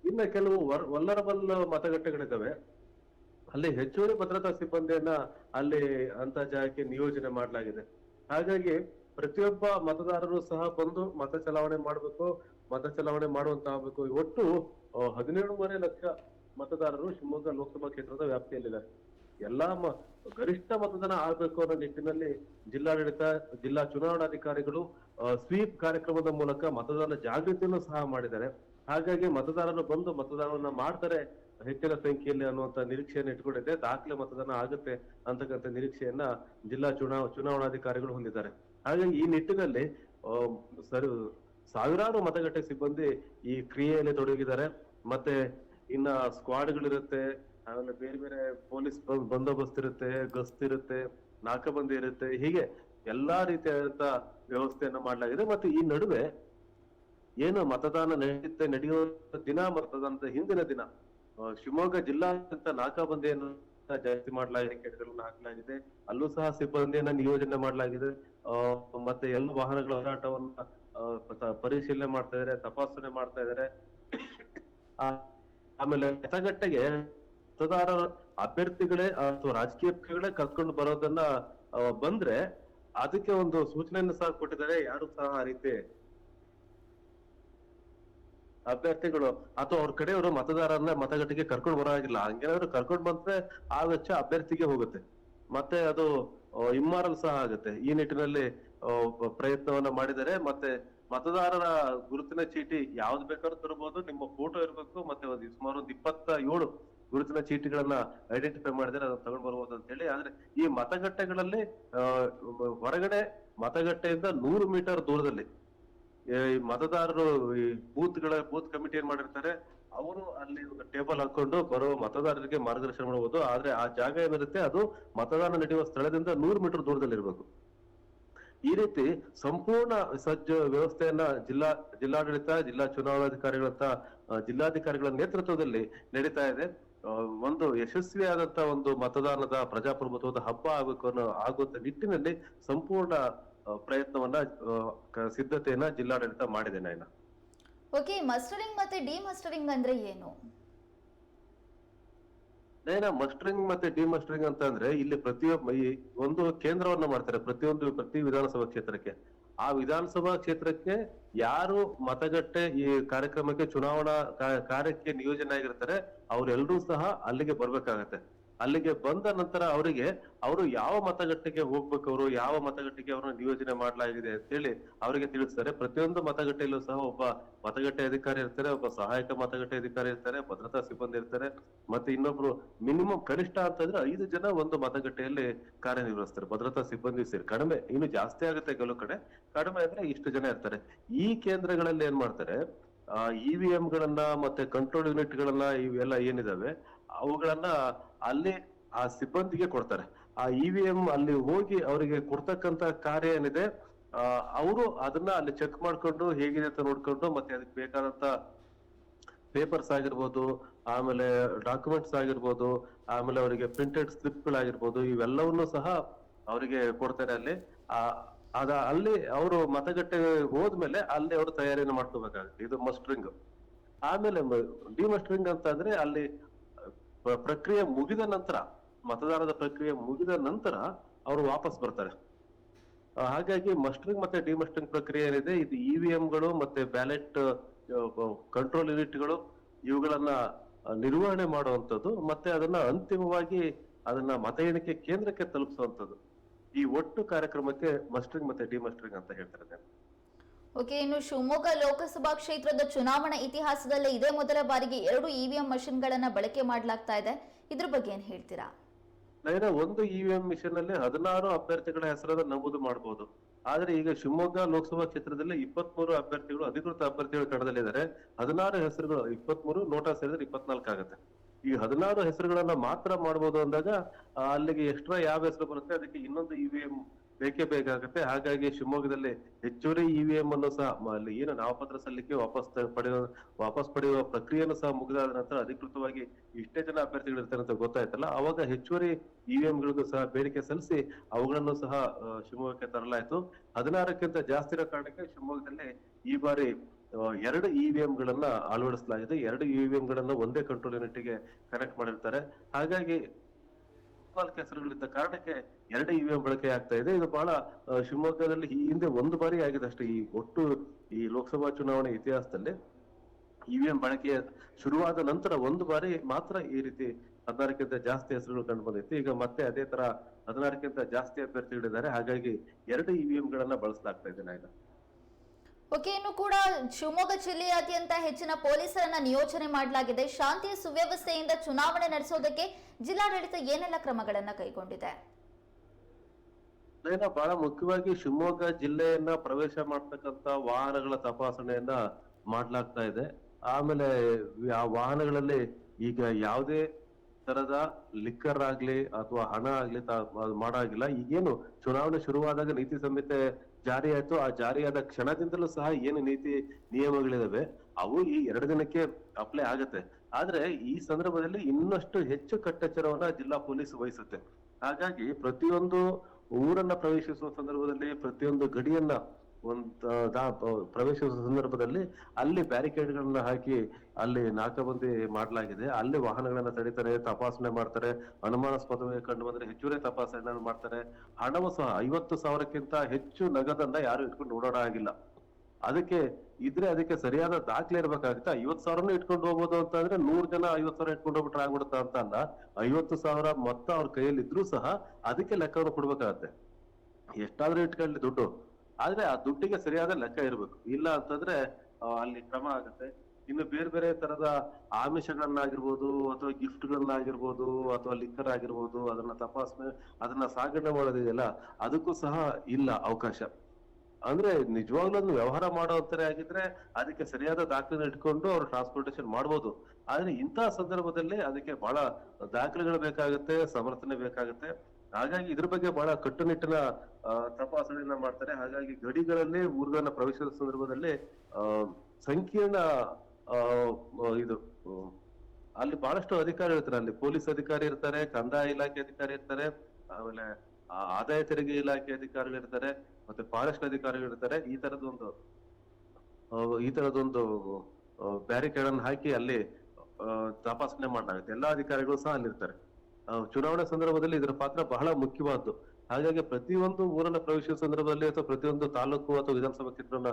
ಇನ್ನ ಕೆಲವು ವಲ್ಲರಬಲ್ ಮತಗಟ್ಟೆಗಳಿದ್ದಾವೆ. ಅಲ್ಲಿ ಹೆಚ್ಚುವರಿ ಭದ್ರತಾ ಸಿಬ್ಬಂದಿಯನ್ನ ಅಲ್ಲಿ ಅಂತ ಜಾಗಕ್ಕೆ ನಿಯೋಜನೆ ಮಾಡಲಾಗಿದೆ. ಹಾಗಾಗಿ ಪ್ರತಿಯೊಬ್ಬ ಮತದಾರರು ಸಹ ಬಂದು ಮತ ಚಲಾವಣೆ ಮಾಡಬೇಕು, ಮತ ಚಲಾವಣೆ ಮಾಡುವಂತ ಆಗಬೇಕು ಒಟ್ಟು ಹದಿನೇಳುವರೆ ಲಕ್ಷ ಮತದಾರರು ಶಿವಮೊಗ್ಗ ಲೋಕಸಭಾ ಕ್ಷೇತ್ರದ ವ್ಯಾಪ್ತಿಯಲ್ಲಿದ್ದಾರೆ. ಎಲ್ಲಾ ಗರಿಷ್ಠ ಮತದಾನ ಆಗಬೇಕು ಅನ್ನೋ ನಿಟ್ಟಿನಲ್ಲಿ ಜಿಲ್ಲಾಡಳಿತ, ಜಿಲ್ಲಾ ಚುನಾವಣಾಧಿಕಾರಿಗಳು ಸ್ವೀಪ್ ಕಾರ್ಯಕ್ರಮದ ಮೂಲಕ ಮತದಾನ ಜಾಗೃತಿಯನ್ನು ಸಹ ಮಾಡಿದ್ದಾರೆ. ಹಾಗಾಗಿ ಮತದಾರರು ಬಂದು ಮತದಾನವನ್ನ ಮಾಡ್ತಾರೆ ಹೆಚ್ಚಿನ ಸಂಖ್ಯೆಯಲ್ಲಿ ಅನ್ನುವಂತ ನಿರೀಕ್ಷೆಯನ್ನು ಇಟ್ಕೊಂಡಿದೆ ದಾಖಲೆ ಮತದಾನ ಆಗುತ್ತೆ ಅಂತಕ್ಕಂಥ ನಿರೀಕ್ಷೆಯನ್ನ ಜಿಲ್ಲಾ ಚುನಾವ, ಚುನಾವಣಾಧಿಕಾರಿಗಳು ಹೊಂದಿದ್ದಾರೆ. ಹಾಗಾಗಿ ಈ ನಿಟ್ಟಿನಲ್ಲಿ ಸರ್, ಸಾವಿರಾರು ಮತಗಟ್ಟೆ ಸಿಬ್ಬಂದಿ ಈ ಕ್ರಿಯೆಯಲ್ಲಿ ತೊಡಗಿದ್ದಾರೆ. ಮತ್ತೆ ಇನ್ನ ಸ್ಕ್ವಾಡ್ಗಳಿರುತ್ತೆ, ಆಮೇಲೆ ಬೇರೆ ಬೇರೆ ಪೊಲೀಸ್ ಬಂದೋಬಸ್ತ್ ಇರುತ್ತೆ, ಗಸ್ತ್ ಇರುತ್ತೆ, ನಾಕಬಂದಿ ಇರುತ್ತೆ. ಹೀಗೆ ಎಲ್ಲಾ ರೀತಿಯಾದಂತ ವ್ಯವಸ್ಥೆಯನ್ನ ಮಾಡಲಾಗಿದೆ. ಮತ್ತೆ ಈ ನಡುವೆ ಏನು ಮತದಾನ ನಡೆಯುತ್ತೆ ನಡೆಯುವ ದಿನ ಮತದಾನದ ಹಿಂದಿನ ದಿನ ಶಿವಮೊಗ್ಗ ಜಿಲ್ಲಾದ್ಯಂತ ನಾಕಾಬಂದಿಯನ್ನು ಜಾಸ್ತಿ ಮಾಡಲಾಗಿದೆ ಕೆಟಗಳನ್ನು ಹಾಕಲಾಗಿದೆ ಅಲ್ಲೂ ಸಹ ಸಿಬ್ಬಂದಿಯನ್ನ ನಿಯೋಜನೆ ಮಾಡಲಾಗಿದೆ. ಮತ್ತೆ ಎಲ್ಲ ವಾಹನಗಳ ಹೋರಾಟವನ್ನ ಪರಿಶೀಲನೆ ಮಾಡ್ತಾ ಇದಾರೆ, ತಪಾಸಣೆ ಮಾಡ್ತಾ ಇದಾರೆ. ಆಮೇಲೆ ಮತಗಟ್ಟೆಗೆ ಮತದಾರರ ಅಭ್ಯರ್ಥಿಗಳೇ ಅಥವಾ ರಾಜಕೀಯ ಪಕ್ಷಗಳೇ ಕರ್ಕೊಂಡು ಬರೋದನ್ನ ಬಂದ್ರೆ ಅದಕ್ಕೆ ಒಂದು ಸೂಚನೆಯನ್ನು ಸಹ ಕೊಟ್ಟಿದ್ದಾರೆ. ಯಾರು ಸಹ ಆ ರೀತಿ ಅಭ್ಯರ್ಥಿಗಳು ಅಥವಾ ಅವ್ರ ಕಡೆಯವರು ಮತದಾರರನ್ನ ಮತಗಟ್ಟೆಗೆ ಕರ್ಕೊಂಡು ಬರೋದಿಲ್ಲ ಹಂಗೇನಾದ್ರು ಕರ್ಕೊಂಡು ಬಂದ್ರೆ ಆ ವೆಚ್ಚ ಅಭ್ಯರ್ಥಿಗೆ ಹೋಗುತ್ತೆ. ಮತ್ತೆ ಅದು ಇಮ್ಮಾರಲ್ ಸಹ ಆಗುತ್ತೆ. ಈ ನಿಟ್ಟಿನಲ್ಲಿ ಪ್ರಯತ್ನವನ್ನ ಮಾಡಿದರೆ ಮತ್ತೆ ಮತದಾರರ ಗುರುತಿನ ಚೀಟಿ ಯಾವ್ದು ಬೇಕಾದ್ರೂ ತರಬಹುದು ನಿಮ್ಮ ಫೋಟೋ ಇರಬೇಕು, ಮತ್ತೆ ಒಂದು ಸುಮಾರು ಒಂದು ಇಪ್ಪತ್ತ ಏಳು ಗುರುತಿನ ಚೀಟಿಗಳನ್ನ ಐಡೆಂಟಿಫೈ ಮಾಡಿದ್ರೆ ಅದನ್ನ ತಗೊಂಡ್ ಬರ್ಬೋದು ಅಂತ ಹೇಳಿ. ಆದ್ರೆ ಈ ಮತಗಟ್ಟೆಗಳಲ್ಲಿ ಹೊರಗಡೆ ಮತಗಟ್ಟೆಯಿಂದ ನೂರು ಮೀಟರ್ ದೂರದಲ್ಲಿ ಮತದಾರರು ಈ ಬೂತ್ಗಳ, ಬೂತ್ ಕಮಿಟಿ ಏನ್ ಮಾಡಿರ್ತಾರೆ, ಅವರು ಅಲ್ಲಿ ಒಂದು ಟೇಬಲ್ ಹಾಕೊಂಡು ಬರೋ ಮತದಾರರಿಗೆ ಮಾರ್ಗದರ್ಶನ ಮಾಡಬಹುದು ಆದ್ರೆ ಆ ಜಾಗ ಏನಿರುತ್ತೆ, ಅದು ಮತದಾನ ನಡೆಯುವ ಸ್ಥಳದಿಂದ ನೂರು ಮೀಟರ್ ದೂರದಲ್ಲಿ ಇರಬೇಕು. ಈ ರೀತಿ ಸಂಪೂರ್ಣ ಸಜ್ಜ ವ್ಯವಸ್ಥೆಯನ್ನ ಜಿಲ್ಲಾ, ಜಿಲ್ಲಾಡಳಿತ, ಜಿಲ್ಲಾ ಚುನಾವಣಾಧಿಕಾರಿಗಳಂತ ಜಿಲ್ಲಾಧಿಕಾರಿಗಳ ನೇತೃತ್ವದಲ್ಲಿ ನಡೀತಾ ಇದೆ. ಒಂದು ಯಶಸ್ವಿಯಾದಂತ ಒಂದು ಮತದಾನದ ಪ್ರಜಾಪ್ರಭುತ್ವದ ಹಬ್ಬ ಆಗಬೇಕು ಅನ್ನೋ ಆಗುವಂತ ನಿಟ್ಟಿನಲ್ಲಿ ಸಂಪೂರ್ಣ ಪ್ರಯತ್ನವನ್ನ ಸಿದ್ಧತೆಯನ್ನ ಜಿಲ್ಲಾಡಳಿತ ಮಾಡಿದೆ ನಾಯ್ನ.
ಓಕೆ ಮಸ್ಟರಿಂಗ್ ಮತ್ತೆ ಡಿಮಸ್ಟರಿಂಗ್ ಅಂದ್ರೆ ಏನು?
ನಯನ ಮಸ್ಟರಿಂಗ್ ಮತ್ತೆ ಡಿಮಸ್ಟರಿಂಗ್ ಅಂತ ಅಂದ್ರೆ ಇಲ್ಲಿ ಪ್ರತಿಯೊಬ್ಬ ಈ ಒಂದು ಕೇಂದ್ರವನ್ನ ಮಾಡ್ತಾರೆ ಪ್ರತಿಯೊಂದು ಪ್ರತಿ ವಿಧಾನಸಭಾ ಕ್ಷೇತ್ರಕ್ಕೆ. ಆ ವಿಧಾನಸಭಾ ಕ್ಷೇತ್ರಕ್ಕೆ ಯಾರು ಮತಗಟ್ಟೆ ಈ ಕಾರ್ಯಕ್ರಮಕ್ಕೆ ಚುನಾವಣಾ ಕಾರ್ಯಕ್ಕೆ ನಿಯೋಜನೆ ಆಗಿರ್ತಾರೆ ಅವರೆಲ್ಲರೂ ಸಹ ಅಲ್ಲಿಗೆ ಬರ್ಬೇಕಾಗತ್ತೆ. ಅಲ್ಲಿಗೆ ಬಂದ ನಂತರ ಅವರಿಗೆ, ಅವರು ಯಾವ ಮತಗಟ್ಟೆಗೆ ಹೋಗ್ಬೇಕು ಅವರು ಯಾವ ಮತಗಟ್ಟೆಗೆ ಅವರನ್ನು ನಿಯೋಜನೆ ಮಾಡಲಾಗಿದೆ? ಅಂತ ಹೇಳಿ ಅವರಿಗೆ ತಿಳಿಸ್ತಾರೆ. ಪ್ರತಿಯೊಂದು ಮತಗಟ್ಟೆಯಲ್ಲೂ ಸಹ ಒಬ್ಬ ಮತಗಟ್ಟೆ ಅಧಿಕಾರಿ ಇರ್ತಾರೆ, ಒಬ್ಬ ಸಹಾಯಕ ಮತಗಟ್ಟೆ ಅಧಿಕಾರಿ ಇರ್ತಾರೆ, ಭದ್ರತಾ ಸಿಬ್ಬಂದಿ ಇರ್ತಾರೆ, ಮತ್ತೆ ಇನ್ನೊಬ್ರು ಮಿನಿಮಮ್ ಕನಿಷ್ಠ ಅಂತಂದ್ರೆ ಐದು ಜನ ಒಂದು ಮತಗಟ್ಟೆಯಲ್ಲಿ ಕಾರ್ಯನಿರ್ವಹಿಸ್ತಾರೆ. ಭದ್ರತಾ ಸಿಬ್ಬಂದಿ ಸೇರಿ. ಕಡಿಮೆ, ಇನ್ನು ಜಾಸ್ತಿ ಆಗುತ್ತೆ ಕೆಲವು ಕಡೆ. ಕಡಿಮೆ ಅಂದ್ರೆ ಇಷ್ಟು ಜನ ಇರ್ತಾರೆ. ಈ ಕೇಂದ್ರಗಳಲ್ಲಿ ಏನ್ ಮಾಡ್ತಾರೆ? ಇವಿಎಂ ಗಳನ್ನ ಮತ್ತೆ ಕಂಟ್ರೋಲ್ ಯೂನಿಟ್ ಗಳನ್ನ ಇವೆಲ್ಲ ಏನಿದಾವೆ? ಅವುಗಳನ್ನ ಅಲ್ಲಿ ಆ ಸಿಬ್ಬಂದಿಗೆ ಕೊಡ್ತಾರೆ. ಆ ಇವಿಎಂ ಅಲ್ಲಿ ಹೋಗಿ ಅವರಿಗೆ ಕೊಡ್ತಕ್ಕಂತ ಕಾರ್ಯ ಏನಿದೆ ಅವರು ಅದನ್ನ ಅಲ್ಲಿ ಚೆಕ್ ಮಾಡ್ಕೊಂಡು ಹೇಗಿದೆ ಅಂತ ನೋಡ್ಕೊಂಡು ಮತ್ತೆ ಅದಕ್ಕೆ ಬೇಕಾದಂತ ಪೇಪರ್ಸ್ ಆಗಿರ್ಬೋದು, ಆಮೇಲೆ ಡಾಕ್ಯುಮೆಂಟ್ಸ್ ಆಗಿರ್ಬೋದು, ಆಮೇಲೆ ಅವರಿಗೆ ಪ್ರಿಂಟೆಡ್ ಸ್ಲಿಪ್ಗಳಾಗಿರ್ಬೋದು ಇವೆಲ್ಲವನ್ನೂ ಸಹ ಅವರಿಗೆ ಕೊಡ್ತಾರೆ ಅಲ್ಲಿ. ಆ, ಅದ ಅಲ್ಲಿ ಅವರು ಮತಗಟ್ಟೆ ಹೋದ್ಮೇಲೆ ಅಲ್ಲಿ ಅವರು ತಯಾರಿಯನ್ನು ಮಾಡ್ಕೋಬೇಕಾಗುತ್ತೆ. ಇದು ಮಸ್ಟ್ರಿಂಗ್ ಆಮೇಲೆ ಡಿಮಸ್ಟ್ರಿಂಗ್ ಅಂತ ಅಂದ್ರೆ ಅಲ್ಲಿ ಪ್ರಕ್ರಿಯೆ ಮುಗಿದ ನಂತರ, ಮತದಾನದ ಪ್ರಕ್ರಿಯೆ ಮುಗಿದ ನಂತರ ಅವರು ವಾಪಸ್ ಬರ್ತಾರೆ. ಹಾಗಾಗಿ ಮಸ್ಟರಿಂಗ್ ಮತ್ತೆ ಡಿಮಸ್ಟರಿಂಗ್ ಪ್ರಕ್ರಿಯೆ ಏನಿದೆ, ಇದು ಇವಿಎಂ ಗಳು ಮತ್ತೆ ಬ್ಯಾಲೆಟ್ ಕಂಟ್ರೋಲ್ ಯೂನಿಟ್ಗಳು ಇವುಗಳನ್ನ ನಿರ್ವಹಣೆ ಮಾಡುವಂಥದ್ದು, ಮತ್ತೆ ಅದನ್ನ ಅಂತಿಮವಾಗಿ ಅದನ್ನ ಮತ ಎಣಿಕೆ ಕೇಂದ್ರಕ್ಕೆ ತಲುಪಿಸುವಂಥದ್ದು. ಈ ಒಟ್ಟು ಕಾರ್ಯಕ್ರಮಕ್ಕೆ ಮಸ್ಟರಿಂಗ್ ಮತ್ತೆ ಡಿಮಸ್ಟರಿಂಗ್ ಅಂತ ಹೇಳ್ತಾರೆ.
ಓಕೆ, ಇನ್ನು ಶಿವಮೊಗ್ಗ ಲೋಕಸಭಾ ಕ್ಷೇತ್ರದ ಚುನಾವಣಾ ಇತಿಹಾಸದಲ್ಲೇ ಇದೇ ಮೊದಲ ಬಾರಿಗೆ ಎರಡು ಇವಿಎಂ ಮಷಿನ್ಗಳನ್ನ ಬಳಕೆ ಮಾಡಲಾಗ್ತಾ ಇದೆ. ಇದ್ರ ಬಗ್ಗೆ ಏನ್ ಹೇಳ್ತೀರಾ?
ಒಂದು ಇವಿಎಂ ಮಿಷನ್ ಅಲ್ಲಿ ಹದಿನಾರು ಅಭ್ಯರ್ಥಿಗಳ ಹೆಸರನ್ನು ನಮೂದು ಮಾಡಬಹುದು ಆದ್ರೆ ಈಗ ಶಿವಮೊಗ್ಗ ಲೋಕಸಭಾ ಕ್ಷೇತ್ರದಲ್ಲಿ ಇಪ್ಪತ್ಮೂರು ಅಭ್ಯರ್ಥಿಗಳು, ಅಧಿಕೃತ ಅಭ್ಯರ್ಥಿಗಳು ಕಣದಲ್ಲಿದ್ದಾರೆ. ಹದಿನಾರು ಹೆಸರುಗಳು, ಇಪ್ಪತ್ಮೂರು, ನೋಟಾ ಸೇರಿದ್ರೆ ಇಪ್ಪತ್ನಾಲ್ಕು ಆಗುತ್ತೆ. ಈ ಹದಿನಾರು ಹೆಸರುಗಳನ್ನ ಮಾತ್ರ ಮಾಡಬಹುದು ಅಂದಾಗ, ಅಲ್ಲಿಗೆ ಎಕ್ಸ್ಟ್ರಾ ಯಾವ ಹೆಸರು ಬರುತ್ತೆ? ಅದಕ್ಕೆ ಇನ್ನೊಂದು ಇವಿಎಂ ಬೇಕೇ ಬೇಕಾಗುತ್ತೆ. ಹಾಗಾಗಿ ಶಿವಮೊಗ್ಗದಲ್ಲಿ ಹೆಚ್ಚುವರಿ ಇವಿಎಂ ಅನ್ನು ಸಹ ಅಲ್ಲಿ ಏನು ನಾಮಪತ್ರ ಸಲ್ಲಿಕೆ ವಾಪಸ್ ಪಡೆಯುವ ವಾಪಸ್ ಪಡೆಯುವ ಪ್ರಕ್ರಿಯೆಯನ್ನು ಸಹ ಮುಗಿದಾದ ನಂತರ ಅಧಿಕೃತವಾಗಿ ಇಷ್ಟೇ ಜನ ಅಭ್ಯರ್ಥಿಗಳು ಇರ್ತಾರೆ ಅಂತ ಗೊತ್ತಾಯ್ತಲ್ಲ. ಅವಾಗ ಹೆಚ್ಚುವರಿ ಇವಿಎಂ ಗಳಿಗೂ ಸಹ ಬೇಡಿಕೆ ಸಲ್ಲಿಸಿ ಅವುಗಳನ್ನು ಸಹ ಶಿವಮೊಗ್ಗಕ್ಕೆ ತರಲಾಯಿತು. ಹದಿನಾರಕ್ಕಿಂತ ಜಾಸ್ತಿ ಇರೋ ಕಾರಣಕ್ಕೆ ಶಿವಮೊಗ್ಗದಲ್ಲಿ ಈ ಬಾರಿ ಎರಡು ಇವಿಎಂ ಗಳನ್ನ ಅಳವಡಿಸಲಾಗಿದೆ. ಎರಡು ಇವಿಎಂ ಗಳನ್ನ ಒಂದೇ ಕಂಟ್ರೋಲ್ ಯೂನಿಟ್ಗೆ ಕನೆಕ್ಟ್ ಮಾಡಿರ್ತಾರೆ. ಹಾಗಾಗಿ ನಾಲ್ಕು ಹೆಸರುಗಳಿದ್ದ ಕಾರಣಕ್ಕೆ ಎರಡೇ ಇವಿಎಂ ಬಳಕೆ ಆಗ್ತಾ ಇದೆ. ಇದು ಬಹಳ ಶಿವಮೊಗ್ಗದಲ್ಲಿ ಈ ಹಿಂದೆ ಒಂದು ಬಾರಿ ಆಗಿದೆ ಅಷ್ಟೇ. ಈ ಒಟ್ಟು ಈ ಲೋಕಸಭಾ ಚುನಾವಣೆ ಇತಿಹಾಸದಲ್ಲಿ ಇವಿಎಂ ಬಳಕೆ ಶುರುವಾದ ನಂತರ ಒಂದು ಬಾರಿ ಮಾತ್ರ ಈ ರೀತಿ ಹದಿನಾರಕ್ಕಿಂತ ಜಾಸ್ತಿ ಹೆಸರುಗಳು ಕಂಡು ಬಂದಿತ್ತು. ಈಗ ಮತ್ತೆ ಅದೇ ತರ ಹದಿನಾರಕ್ಕಿಂತ ಜಾಸ್ತಿ ಅಭ್ಯರ್ಥಿಗಳಿದ್ದಾರೆ. ಹಾಗಾಗಿ ಎರಡು ಇವಿಎಂ ಗಳನ್ನ ಬಳಸಲಾಗ್ತಾ ಇದೆ ನಾಯಕ
ಓಕೆ, ಇನ್ನು ಕೂಡ ಶಿವಮೊಗ್ಗ ಜಿಲ್ಲೆಯಾದ್ಯಂತ ಹೆಚ್ಚಿನ ಪೊಲೀಸರನ್ನ ನಿಯೋಜನೆ ಮಾಡಲಾಗಿದೆ. ಶಾಂತಿ ಸುವ್ಯವಸ್ಥೆಯಿಂದ ಚುನಾವಣೆ ನಡೆಸೋದಕ್ಕೆ ಜಿಲ್ಲಾಡಳಿತ ಏನೆಲ್ಲ ಕ್ರಮಗಳನ್ನ ಕೈಗೊಂಡಿದೆ?
ಬಹಳ ಮುಖ್ಯವಾಗಿ ಶಿವಮೊಗ್ಗ ಜಿಲ್ಲೆಯನ್ನ ಪ್ರವೇಶ ಮಾಡತಕ್ಕಂತ ವಾಹನಗಳ ತಪಾಸಣೆಯನ್ನ ಮಾಡಲಾಗ್ತಾ ಇದೆ. ಆಮೇಲೆ ಆ ವಾಹನಗಳಲ್ಲಿ ಈಗ ಯಾವುದೇ ತರದ ಲಿಕ್ಕರ್ ಆಗ್ಲಿ ಅಥವಾ ಹಣ ಆಗ್ಲಿ ಮಾಡಾಗಿಲ್ಲ. ಈಗೇನು ಚುನಾವಣೆ ಶುರುವಾದಾಗ ನೀತಿ ಸಂಹಿತೆ ಜಾರಿ ಆಯ್ತು ಆ ಜಾರಿಯಾದ ಕ್ಷಣದಿಂದಲೂ ಸಹ ಏನು ನೀತಿ ನಿಯಮಗಳಿದಾವೆ, ಅವು ಈ ಎರಡು ದಿನಕ್ಕೆ ಅಪ್ಲೈ ಆಗತ್ತೆ. ಆದ್ರೆ ಈ ಸಂದರ್ಭದಲ್ಲಿ ಇನ್ನಷ್ಟು ಹೆಚ್ಚು ಕಟ್ಟೆಚ್ಚರವನ್ನ ಜಿಲ್ಲಾ ಪೊಲೀಸ್ ವಹಿಸುತ್ತೆ. ಹಾಗಾಗಿ ಪ್ರತಿಯೊಂದು ಊರನ್ನ ಪ್ರವೇಶಿಸುವ ಸಂದರ್ಭದಲ್ಲಿ ಪ್ರತಿಯೊಂದು ಗಡಿಯನ್ನ ಪ್ರವೇಶಿಸುವ ಸಂದರ್ಭದಲ್ಲಿ ಅಲ್ಲಿ ಬ್ಯಾರಿಕೇಡ್ಗಳನ್ನ ಹಾಕಿ ಅಲ್ಲಿ ನಾಕಾಬಂದಿ ಮಾಡಲಾಗಿದೆ. ಅಲ್ಲಿ ವಾಹನಗಳನ್ನ ತಡೀತಾರೆ, ತಪಾಸಣೆ ಮಾಡ್ತಾರೆ ಅನುಮಾನಾಸ್ಪದವಾಗಿ ಕಂಡು ಬಂದ್ರೆ ಹೆಚ್ಚುವರಿ ತಪಾಸಣೆ ಮಾಡ್ತಾರೆ. ಹಣವು ಸಹ ಐವತ್ತು ಸಾವಿರಕ್ಕಿಂತ ಹೆಚ್ಚು ನಗದನ್ನ ಯಾರು ಇಟ್ಕೊಂಡು ಓಡಾಡ ಆಗಿಲ್ಲ. ಅದಕ್ಕೆ ಇದ್ರೆ ಅದಕ್ಕೆ ಸರಿಯಾದ ದಾಖಲೆ ಇರ್ಬೇಕಾಗುತ್ತೆ. ಐವತ್ ಸಾವಿರನೂ ಇಟ್ಕೊಂಡು ಹೋಗ್ಬೋದು ಅಂತ ಅಂದ್ರೆ ನೂರ್ ಜನ ಐವತ್ ಸಾವಿರ ಇಟ್ಕೊಂಡು ಹೋಗ್ಬಿಟ್ರೆ ಆಗ್ಬಿಡುತ್ತಾ ಅಂತ ಅಲ್ಲ. ಐವತ್ತು ಸಾವಿರ ಮೊತ್ತ ಅವ್ರ ಕೈಯಲ್ಲಿ ಇದ್ರೂ ಸಹ ಅದಕ್ಕೆ ಲೆಕ್ಕವನ್ನು ಕೊಡ್ಬೇಕಾಗತ್ತೆ. ಎಷ್ಟಾದ್ರೂ ಇಟ್ಕೊಳ್ಳಿ ದುಡ್ಡು. ಆದ್ರೆ ಆ ದುಡ್ಡಿಗೆ ಸರಿಯಾದ ಲೆಕ್ಕ ಇರಬೇಕು. ಇಲ್ಲ ಅಂತಂದ್ರೆ ಅಲ್ಲಿ ಕ್ರಮ ಆಗುತ್ತೆ. ಇನ್ನು ಬೇರೆ ಬೇರೆ ತರದ ಆಮಿಷಗಳನ್ನಾಗಿರ್ಬೋದು, ಅಥವಾ ಗಿಫ್ಟ್ ಗಳನ್ನಾಗಿರ್ಬೋದು ಅಥವಾ ಲಿಕ್ಕರ್ ಆಗಿರ್ಬೋದು, ಅದನ್ನ ತಪಾಸಣೆ ಅದನ್ನ ಸಾಗಣೆ ಮಾಡೋದಿದೆಯಲ್ಲ, ಅದಕ್ಕೂ ಸಹ ಇಲ್ಲ ಅವಕಾಶ. ಅಂದ್ರೆ ನಿಜವಾಗ್ಲೂ ವ್ಯವಹಾರ ಮಾಡೋಂತಾರೆ ಆಗಿದ್ರೆ ಅದಕ್ಕೆ ಸರಿಯಾದ ದಾಖಲೆ ಇಟ್ಕೊಂಡು ಅವ್ರು ಟ್ರಾನ್ಸ್ಪೋರ್ಟೇಶನ್ ಮಾಡ್ಬೋದು. ಆದ್ರೆ ಇಂತಹ ಸಂದರ್ಭದಲ್ಲಿ ಅದಕ್ಕೆ ಬಹಳ ದಾಖಲೆಗಳು ಬೇಕಾಗುತ್ತೆ, ಸಮರ್ಥನೆ ಬೇಕಾಗುತ್ತೆ. ಹಾಗಾಗಿ ಇದ್ರ ಬಗ್ಗೆ ಬಹಳ ಕಟ್ಟುನಿಟ್ಟಿನ ತಪಾಸಣೆಯನ್ನ ಮಾಡ್ತಾರೆ. ಹಾಗಾಗಿ ಗಡಿಗಳಲ್ಲಿ ಊರುಗಳನ್ನ ಪ್ರವೇಶದ ಸಂದರ್ಭದಲ್ಲಿ ಸಂಕೀರ್ಣ ಇದು ಅಲ್ಲಿ ಬಹಳಷ್ಟು ಅಧಿಕಾರಿ ಇರ್ತಾರೆ. ಅಲ್ಲಿ ಪೊಲೀಸ್ ಅಧಿಕಾರಿ ಇರ್ತಾರೆ, ಕಂದಾಯ ಇಲಾಖೆ ಅಧಿಕಾರಿ ಇರ್ತಾರೆ, ಆಮೇಲೆ ಆದಾಯ ತೆರಿಗೆ ಇಲಾಖೆ ಅಧಿಕಾರಿಗಳು ಇರ್ತಾರೆ, ಮತ್ತೆ ಫಾರೆಸ್ಟ್ ಅಧಿಕಾರಿಗಳು ಇರ್ತಾರೆ. ಈ ತರದೊಂದು ಈ ತರದೊಂದು ಬ್ಯಾರಿಕೇಡ್ ಅನ್ನು ಹಾಕಿ ಅಲ್ಲಿ ತಪಾಸಣೆ ಮಾಡಲಾಗುತ್ತೆ. ಎಲ್ಲಾ ಅಧಿಕಾರಿಗಳು ಸಹ ಅಲ್ಲಿರ್ತಾರೆ. ಚುನಾವಣೆ ಸಂದರ್ಭದಲ್ಲಿ ಇದರ ಪಾತ್ರ ಬಹಳ ಮುಖ್ಯವಾದ್ದು. ಹಾಗಾಗಿ ಪ್ರತಿಯೊಂದು ಊರನ್ನ ಪ್ರವೇಶಿಸುವ ಸಂದರ್ಭದಲ್ಲಿ ಅಥವಾ ಪ್ರತಿಯೊಂದು ತಾಲೂಕು ಅಥವಾ ವಿಧಾನಸಭಾ ಕ್ಷೇತ್ರವನ್ನ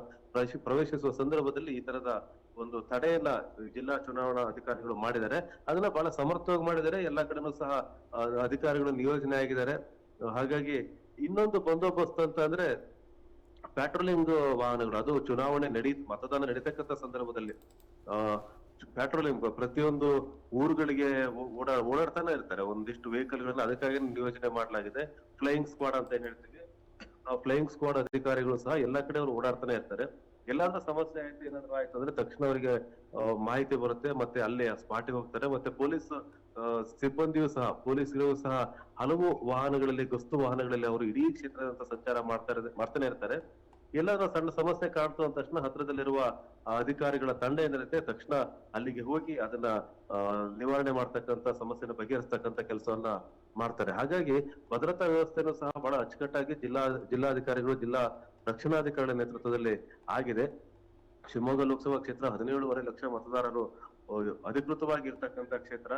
ಪ್ರವೇಶಿಸುವ ಸಂದರ್ಭದಲ್ಲಿ ಈ ತರದ ಒಂದು ತಡೆಯನ್ನ ಜಿಲ್ಲಾ ಚುನಾವಣಾ ಅಧಿಕಾರಿಗಳು ಮಾಡಿದ್ದಾರೆ. ಅದನ್ನ ಬಹಳ ಸಮರ್ಥವಾಗಿ ಮಾಡಿದ್ದಾರೆ. ಎಲ್ಲಾ ಕಡೆನೂ ಸಹ ಆ, ಅಧಿಕಾರಿಗಳು ನಿಯೋಜನೆ ಆಗಿದ್ದಾರೆ. ಹಾಗಾಗಿ ಇನ್ನೊಂದು ಬಂದೋಬಸ್ತ್ ಅಂತ ಅಂದ್ರೆ ಪ್ಯಾಟ್ರೋಲಿಂಗ್ ವಾಹನಗಳು. ಅದು ಚುನಾವಣೆ ನಡೀ ಮತದಾನ ನಡೀತಕ್ಕಂಥ ಸಂದರ್ಭದಲ್ಲಿ. ಆ ಪ್ಯಾಟ್ರೋಲಿಂಗ್ ಪ್ರತಿಯೊಂದು ಊರುಗಳಿಗೆ ಓಡಾ, ಓಡಾಡ್ತಾನೆ ಇರ್ತಾರೆ. ಒಂದಿಷ್ಟು ವೆಹಿಕಲ್ ಗಳನ್ನ ಅದಕ್ಕಾಗಿ ನಿಯೋಜನೆ ಮಾಡಲಾಗಿದೆ. ಫ್ಲೈಯಿಂಗ್ ಸ್ಕ್ವಾಡ್ ಅಂತ ಏನ್ ಹೇಳ್ತೀವಿ? ಆ ಫ್ಲೈಯಿಂಗ್ ಸ್ಕ್ವಾಡ್ ಅಧಿಕಾರಿಗಳು ಸಹ ಎಲ್ಲಾ ಕಡೆ ಅವರು ಓಡಾಡ್ತಾನೆ ಇರ್ತಾರೆ. ಎಲ್ಲಾದ್ರೂ ಸಮಸ್ಯೆ ಆಯ್ತು, ಏನಾದ್ರು ಆಯ್ತು ಅಂದ್ರೆ ತಕ್ಷಣ ಅವರಿಗೆ ಮಾಹಿತಿ ಬರುತ್ತೆ. ಮತ್ತೆ ಅಲ್ಲಿ ಸ್ಪಾಟಿಗೆ ಹೋಗ್ತಾರೆ. ಮತ್ತೆ ಪೊಲೀಸ್ ಸಿಬ್ಬಂದಿಯು ಸಹ ಪೊಲೀಸರು ಸಹ ಹಲವು ವಾಹನಗಳಲ್ಲಿ, ಗಸ್ತು ವಾಹನಗಳಲ್ಲಿ ಅವರು ಇಡೀ ಕ್ಷೇತ್ರದಂತ ಸಂಚಾರ ಮಾಡ್ತಾ ಇರ- ಮಾಡ್ತಾನೆ ಇರ್ತಾರೆ. ಎಲ್ಲಾದ್ರೂ ಸಣ್ಣ ಸಮಸ್ಯೆ ಕಾಣ್ತು ಅಂದ ತಕ್ಷಣ ಹತ್ರದಲ್ಲಿರುವ ಅಧಿಕಾರಿಗಳ ತಂಡ ಏನಿರುತ್ತೆ ತಕ್ಷಣ ಅಲ್ಲಿಗೆ ಹೋಗಿ ಅದನ್ನ ನಿವಾರಣೆ ಮಾಡ್ತಕ್ಕಂತ ಸಮಸ್ಯೆನ ಬಗೆಹರಿಸ್ತಕ್ಕಂತ ಕೆಲಸವನ್ನ ಮಾಡ್ತಾರೆ. ಹಾಗಾಗಿ ಭದ್ರತಾ ವ್ಯವಸ್ಥೆನೂ ಸಹ ಬಹಳ ಅಚ್ಚುಕಟ್ಟಾಗಿ ಜಿಲ್ಲಾ, ಜಿಲ್ಲಾಧಿಕಾರಿಗಳು, ಜಿಲ್ಲಾ ರಕ್ಷಣಾಧಿಕಾರಿಗಳ ನೇತೃತ್ವದಲ್ಲಿ ಆಗಿದೆ. ಶಿವಮೊಗ್ಗ ಲೋಕಸಭಾ ಕ್ಷೇತ್ರ ಹದಿನೇಳುವರೆ ಲಕ್ಷ ಮತದಾರರು ಅಧಿಕೃತವಾಗಿರ್ತಕ್ಕಂತ ಕ್ಷೇತ್ರ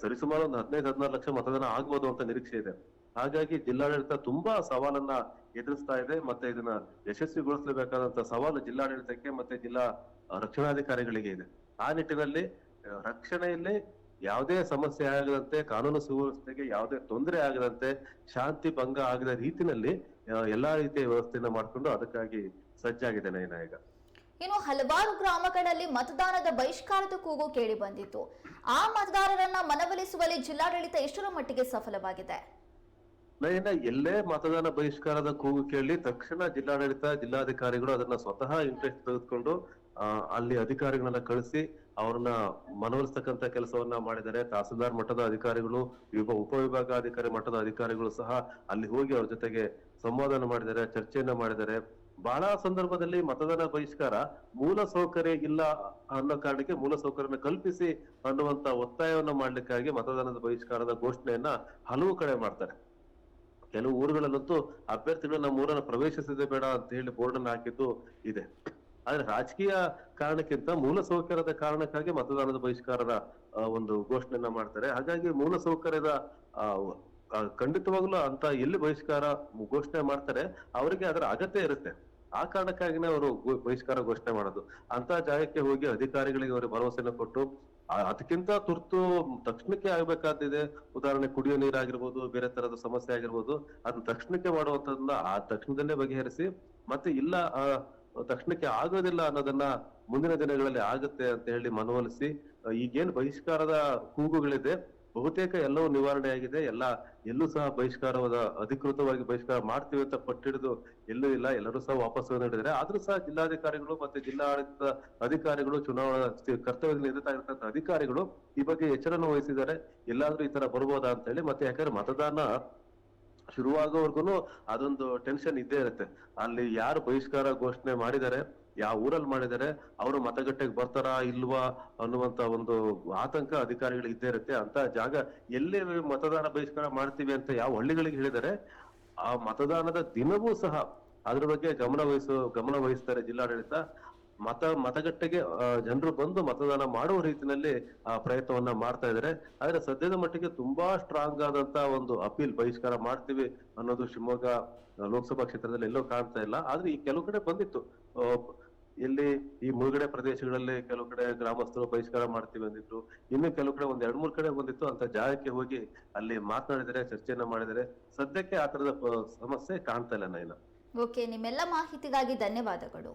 ಸರಿಸುಮಾರು ಒಂದು ಹದಿನೈದು, ಹದಿನಾರು ಲಕ್ಷ ಮತದಾನ ಆಗ್ಬೋದು ಅಂತ ನಿರೀಕ್ಷೆ ಇದೆ. ಹಾಗಾಗಿ ಜಿಲ್ಲಾಡಳಿತ ತುಂಬಾ ಸವಾಲನ್ನ ಎದುರಿಸ್ತಾ ಇದೆ ಮತ್ತೆ ಇದನ್ನ ಯಶಸ್ವಿಗೊಳಿಸಲೇಬೇಕಾದಂತ ಸವಾಲು ಜಿಲ್ಲಾಡಳಿತಕ್ಕೆ ಮತ್ತೆ ಜಿಲ್ಲಾ ರಕ್ಷಣಾಧಿಕಾರಿಗಳಿಗೆ ಇದೆ. ಆ ನಿಟ್ಟಿನಲ್ಲಿ ರಕ್ಷಣೆಯಲ್ಲಿ ಯಾವುದೇ ಸಮಸ್ಯೆ ಆಗದಂತೆ ಕಾನೂನು ಸುವ್ಯವಸ್ಥೆಗೆ ಯಾವುದೇ ತೊಂದರೆ ಆಗದಂತೆ ಶಾಂತಿ ಭಂಗ ಆಗದ ರೀತಿನಲ್ಲಿ ಆ, ಎಲ್ಲಾ ರೀತಿಯ ವ್ಯವಸ್ಥೆಯನ್ನು ಮಾಡ್ಕೊಂಡು ಅದಕ್ಕಾಗಿ ಸಜ್ಜಾಗಿದೆ ನಯನ ಈಗ
ಇನ್ನು ಹಲವಾರು ಗ್ರಾಮಗಳಲ್ಲಿ ಮತದಾನದ ಬಹಿಷ್ಕಾರದ ಕೂಗು ಕೇಳಿ ಬಂದಿತ್ತು. ಆ ಮತದಾರರನ್ನ ಮನವೊಲಿಸುವಲ್ಲಿ ಜಿಲ್ಲಾಡಳಿತ ಎಷ್ಟರ ಮಟ್ಟಿಗೆ ಸಫಲವಾಗಿದೆ?
ನಯನ ಎಲ್ಲೇ ಮತದಾನ ಬಹಿಷ್ಕಾರದ ಕೂಗು ಕೇಳಿ ತಕ್ಷಣ ಜಿಲ್ಲಾಡಳಿತ, ಜಿಲ್ಲಾಧಿಕಾರಿಗಳು ಅದನ್ನ ಸ್ವತಃ ಇಂಟ್ರೆಸ್ಟ್ ತೆಗೆದುಕೊಂಡು ಅಲ್ಲಿ ಅಧಿಕಾರಿಗಳನ್ನ ಕಳಿಸಿ ಅವ್ರನ್ನ ಮನವೊಲಿಸ್ತಕ್ಕಂತ ಕೆಲಸವನ್ನ ಮಾಡಿದ್ದಾರೆ. ತಹಸೀಲ್ದಾರ್ ಮಟ್ಟದ ಅಧಿಕಾರಿಗಳು, ವಿಭ ಉಪವಿಭಾಗಾಧಿಕಾರಿ ಮಟ್ಟದ ಅಧಿಕಾರಿಗಳು ಸಹ ಅಲ್ಲಿ ಹೋಗಿ ಅವ್ರ ಜೊತೆಗೆ ಸಂವಾದನ ಮಾಡಿದ್ದಾರೆ, ಚರ್ಚೆಯನ್ನ ಮಾಡಿದ್ದಾರೆ. ಬಹಳ ಸಂದರ್ಭದಲ್ಲಿ ಮತದಾನ ಬಹಿಷ್ಕಾರ ಮೂಲ ಸೌಕರ್ಯ ಇಲ್ಲ ಅನ್ನೋ ಕಾರಣಕ್ಕೆ ಮೂಲ ಸೌಕರ್ಯನ ಕಲ್ಪಿಸಿ ಅನ್ನುವಂತ ಒತ್ತಾಯವನ್ನ ಮಾಡ್ಲಿಕ್ಕಾಗಿ ಮತದಾನದ ಬಹಿಷ್ಕಾರದ ಘೋಷಣೆಯನ್ನ ಹಲವು ಕಡೆ ಮಾಡ್ತಾರೆ. ಕೆಲವು ಊರುಗಳಲ್ಲಂತೂ ಅಭ್ಯರ್ಥಿಗಳು ನಮ್ಮ ಊರನ್ನು ಪ್ರವೇಶಿಸದೆ ಬೇಡ ಅಂತ ಹೇಳಿ ಬೋರ್ಡ್ ಅನ್ನು ಹಾಕಿದ್ದು ಇದೆ. ಆದ್ರೆ ರಾಜಕೀಯ ಕಾರಣಕ್ಕಿಂತ ಮೂಲ ಸೌಕರ್ಯದ ಕಾರಣಕ್ಕಾಗಿ ಮತದಾನದ ಬಹಿಷ್ಕಾರದ ಒಂದು ಘೋಷಣೆಯನ್ನ ಮಾಡ್ತಾರೆ. ಹಾಗಾಗಿ ಮೂಲ ಸೌಕರ್ಯದ ಖಂಡಿತವಾಗ್ಲೂ ಅಂತ ಎಲ್ಲಿ ಬಹಿಷ್ಕಾರ ಘೋಷಣೆ ಮಾಡ್ತಾರೆ, ಅವರಿಗೆ ಅದರ ಅಗತ್ಯ ಇರುತ್ತೆ. ಆ ಕಾರಣಕ್ಕಾಗಿನೇ ಅವರು ಬಹಿಷ್ಕಾರ ಘೋಷಣೆ ಮಾಡೋದು. ಅಂತ ಜಾಗಕ್ಕೆ ಹೋಗಿ ಅಧಿಕಾರಿಗಳಿಗೆ ಅವರು ಭರವಸೆಯನ್ನು ಕೊಟ್ಟು ಅದಕ್ಕಿಂತ ತುರ್ತು ತಕ್ಷಣಕ್ಕೆ ಆಗ್ಬೇಕಾದಿದೆ. ಉದಾಹರಣೆ ಕುಡಿಯೋ ನೀರಾಗಿರ್ಬೋದು, ಬೇರೆ ತರದ ಸಮಸ್ಯೆ ಆಗಿರ್ಬೋದು, ಅದನ್ನ ತಕ್ಷಣಕ್ಕೆ ಮಾಡುವಂತದನ್ನ ಆ ತಕ್ಷಣದಲ್ಲೇ ಬಗೆಹರಿಸಿ, ಮತ್ತೆ ಇಲ್ಲ ತಕ್ಷಣಕ್ಕೆ ಆಗೋದಿಲ್ಲ ಅನ್ನೋದನ್ನ ಮುಂದಿನ ದಿನಗಳಲ್ಲಿ ಆಗುತ್ತೆ ಅಂತ ಹೇಳಿ ಮನವೊಲಿಸಿ ಈಗೇನ್ ಬಹಿಷ್ಕಾರದ ಕೂಗುಗಳಿದೆ. ಬಹುತೇಕ ಎಲ್ಲವೂ ನಿವಾರಣೆ ಆಗಿದೆ. ಎಲ್ಲ, ಎಲ್ಲೂ ಸಹ ಬಹಿಷ್ಕಾರವಾದ, ಅಧಿಕೃತವಾಗಿ ಬಹಿಷ್ಕಾರ ಮಾಡ್ತೀವಿ ಅಂತ ಪಟ್ಟಿಡಿದು ಎಲ್ಲೂ ಇಲ್ಲ. ಎಲ್ಲರೂ ಸಹ ವಾಪಸ್ ನೀಡಿದರೆ ಆದ್ರೂ ಸಹ ಜಿಲ್ಲಾಧಿಕಾರಿಗಳು ಮತ್ತೆ ಜಿಲ್ಲಾಡಳಿತ ಅಧಿಕಾರಿಗಳು, ಚುನಾವಣಾ ಕರ್ತವ್ಯದಲ್ಲಿ ಇರತಕ್ಕಂಥ ಅಧಿಕಾರಿಗಳು ಈ ಬಗ್ಗೆ ಎಚ್ಚರವನ್ನು ವಹಿಸಿದ್ದಾರೆ. ಎಲ್ಲಾದ್ರೂ ಈ ತರ ಬರ್ಬೋದಾ ಅಂತ ಹೇಳಿ ಮತ್ತೆ ಯಾಕಂದ್ರೆ ಮತದಾನ ಶುರುವಾಗೋವರೆಗೂ ಅದೊಂದು ಟೆನ್ಷನ್ ಇದ್ದೇ ಇರುತ್ತೆ. ಅಲ್ಲಿ ಯಾರು ಬಹಿಷ್ಕಾರ ಘೋಷಣೆ ಮಾಡಿದ್ದಾರೆ ಯಾವ ಊರಲ್ಲಿ ಮಾಡಿದ್ದಾರೆ ಅವರು ಮತಗಟ್ಟೆಗೆ ಬರ್ತಾರಾ ಇಲ್ವಾ ಅನ್ನುವಂತ ಒಂದು ಆತಂಕ ಅಧಿಕಾರಿಗಳಿಗೆ ಇದ್ದೇ ಇರುತ್ತೆ. ಅಂತ ಜಾಗ ಎಲ್ಲಿ ಮತದಾನ ಬಹಿಷ್ಕಾರ ಮಾಡ್ತೀವಿ ಅಂತ ಯಾವ ಹಳ್ಳಿಗಳಿಗೆ ಹೇಳಿದರೆ ಆ ಮತದಾನದ ದಿನವೂ ಸಹ ಅದ್ರ ಬಗ್ಗೆ ಗಮನ ವಹಿಸೋ, ಗಮನ ವಹಿಸ್ತಾರೆ ಜಿಲ್ಲಾಡಳಿತ. ಮತ, ಮತಗಟ್ಟೆಗೆ ಜನರು ಬಂದು ಮತದಾನ ಮಾಡುವ ರೀತಿಯಲ್ಲಿ ಆ ಪ್ರಯತ್ನವನ್ನ ಮಾಡ್ತಾ ಇದ್ದಾರೆ. ಆದ್ರೆ ಸದ್ಯದ ಮಟ್ಟಿಗೆ ತುಂಬಾ ಸ್ಟ್ರಾಂಗ್ ಆದಂತ ಒಂದು ಅಪೀಲ್ ಬಹಿಷ್ಕಾರ ಮಾಡ್ತೀವಿ ಅನ್ನೋದು ಶಿವಮೊಗ್ಗ ಲೋಕಸಭಾ ಕ್ಷೇತ್ರದಲ್ಲಿ ಎಲ್ಲೋ ಕಾಣ್ತಾ ಇಲ್ಲ. ಆದ್ರೆ ಈ ಕೆಲವು ಕಡೆ ಬಂದಿತ್ತು. ಆ, ಎಲ್ಲಿ ಈ ಮುಳುಗಡೆ ಪ್ರದೇಶಗಳಲ್ಲಿ ಕೆಲವು ಕಡೆ ಗ್ರಾಮಸ್ಥರು ಬಹಿಷ್ಕಾರ ಮಾಡ್ತೀವಿ ಅಂದಿದ್ರು. ಇನ್ನು ಕೆಲವು ಕಡೆ ಒಂದ್ ಎರಡ್ ಮೂರ್ ಕಡೆ ಬಂದಿತ್ತು. ಅಂತ ಜಾಗಕ್ಕೆ ಹೋಗಿ ಅಲ್ಲಿ ಮಾತನಾಡಿದರೆ ಚರ್ಚೆಯನ್ನ ಮಾಡಿದರೆ ಸದ್ಯಕ್ಕೆ ಆ ತರದ ಸಮಸ್ಯೆ ಕಾಣ್ತಾ ಇಲ್ಲ ನೈನಾ.
ಓಕೆ ನಿಮ್ಮೆಲ್ಲ ಮಾಹಿತಿಗಾಗಿ ಧನ್ಯವಾದಗಳು.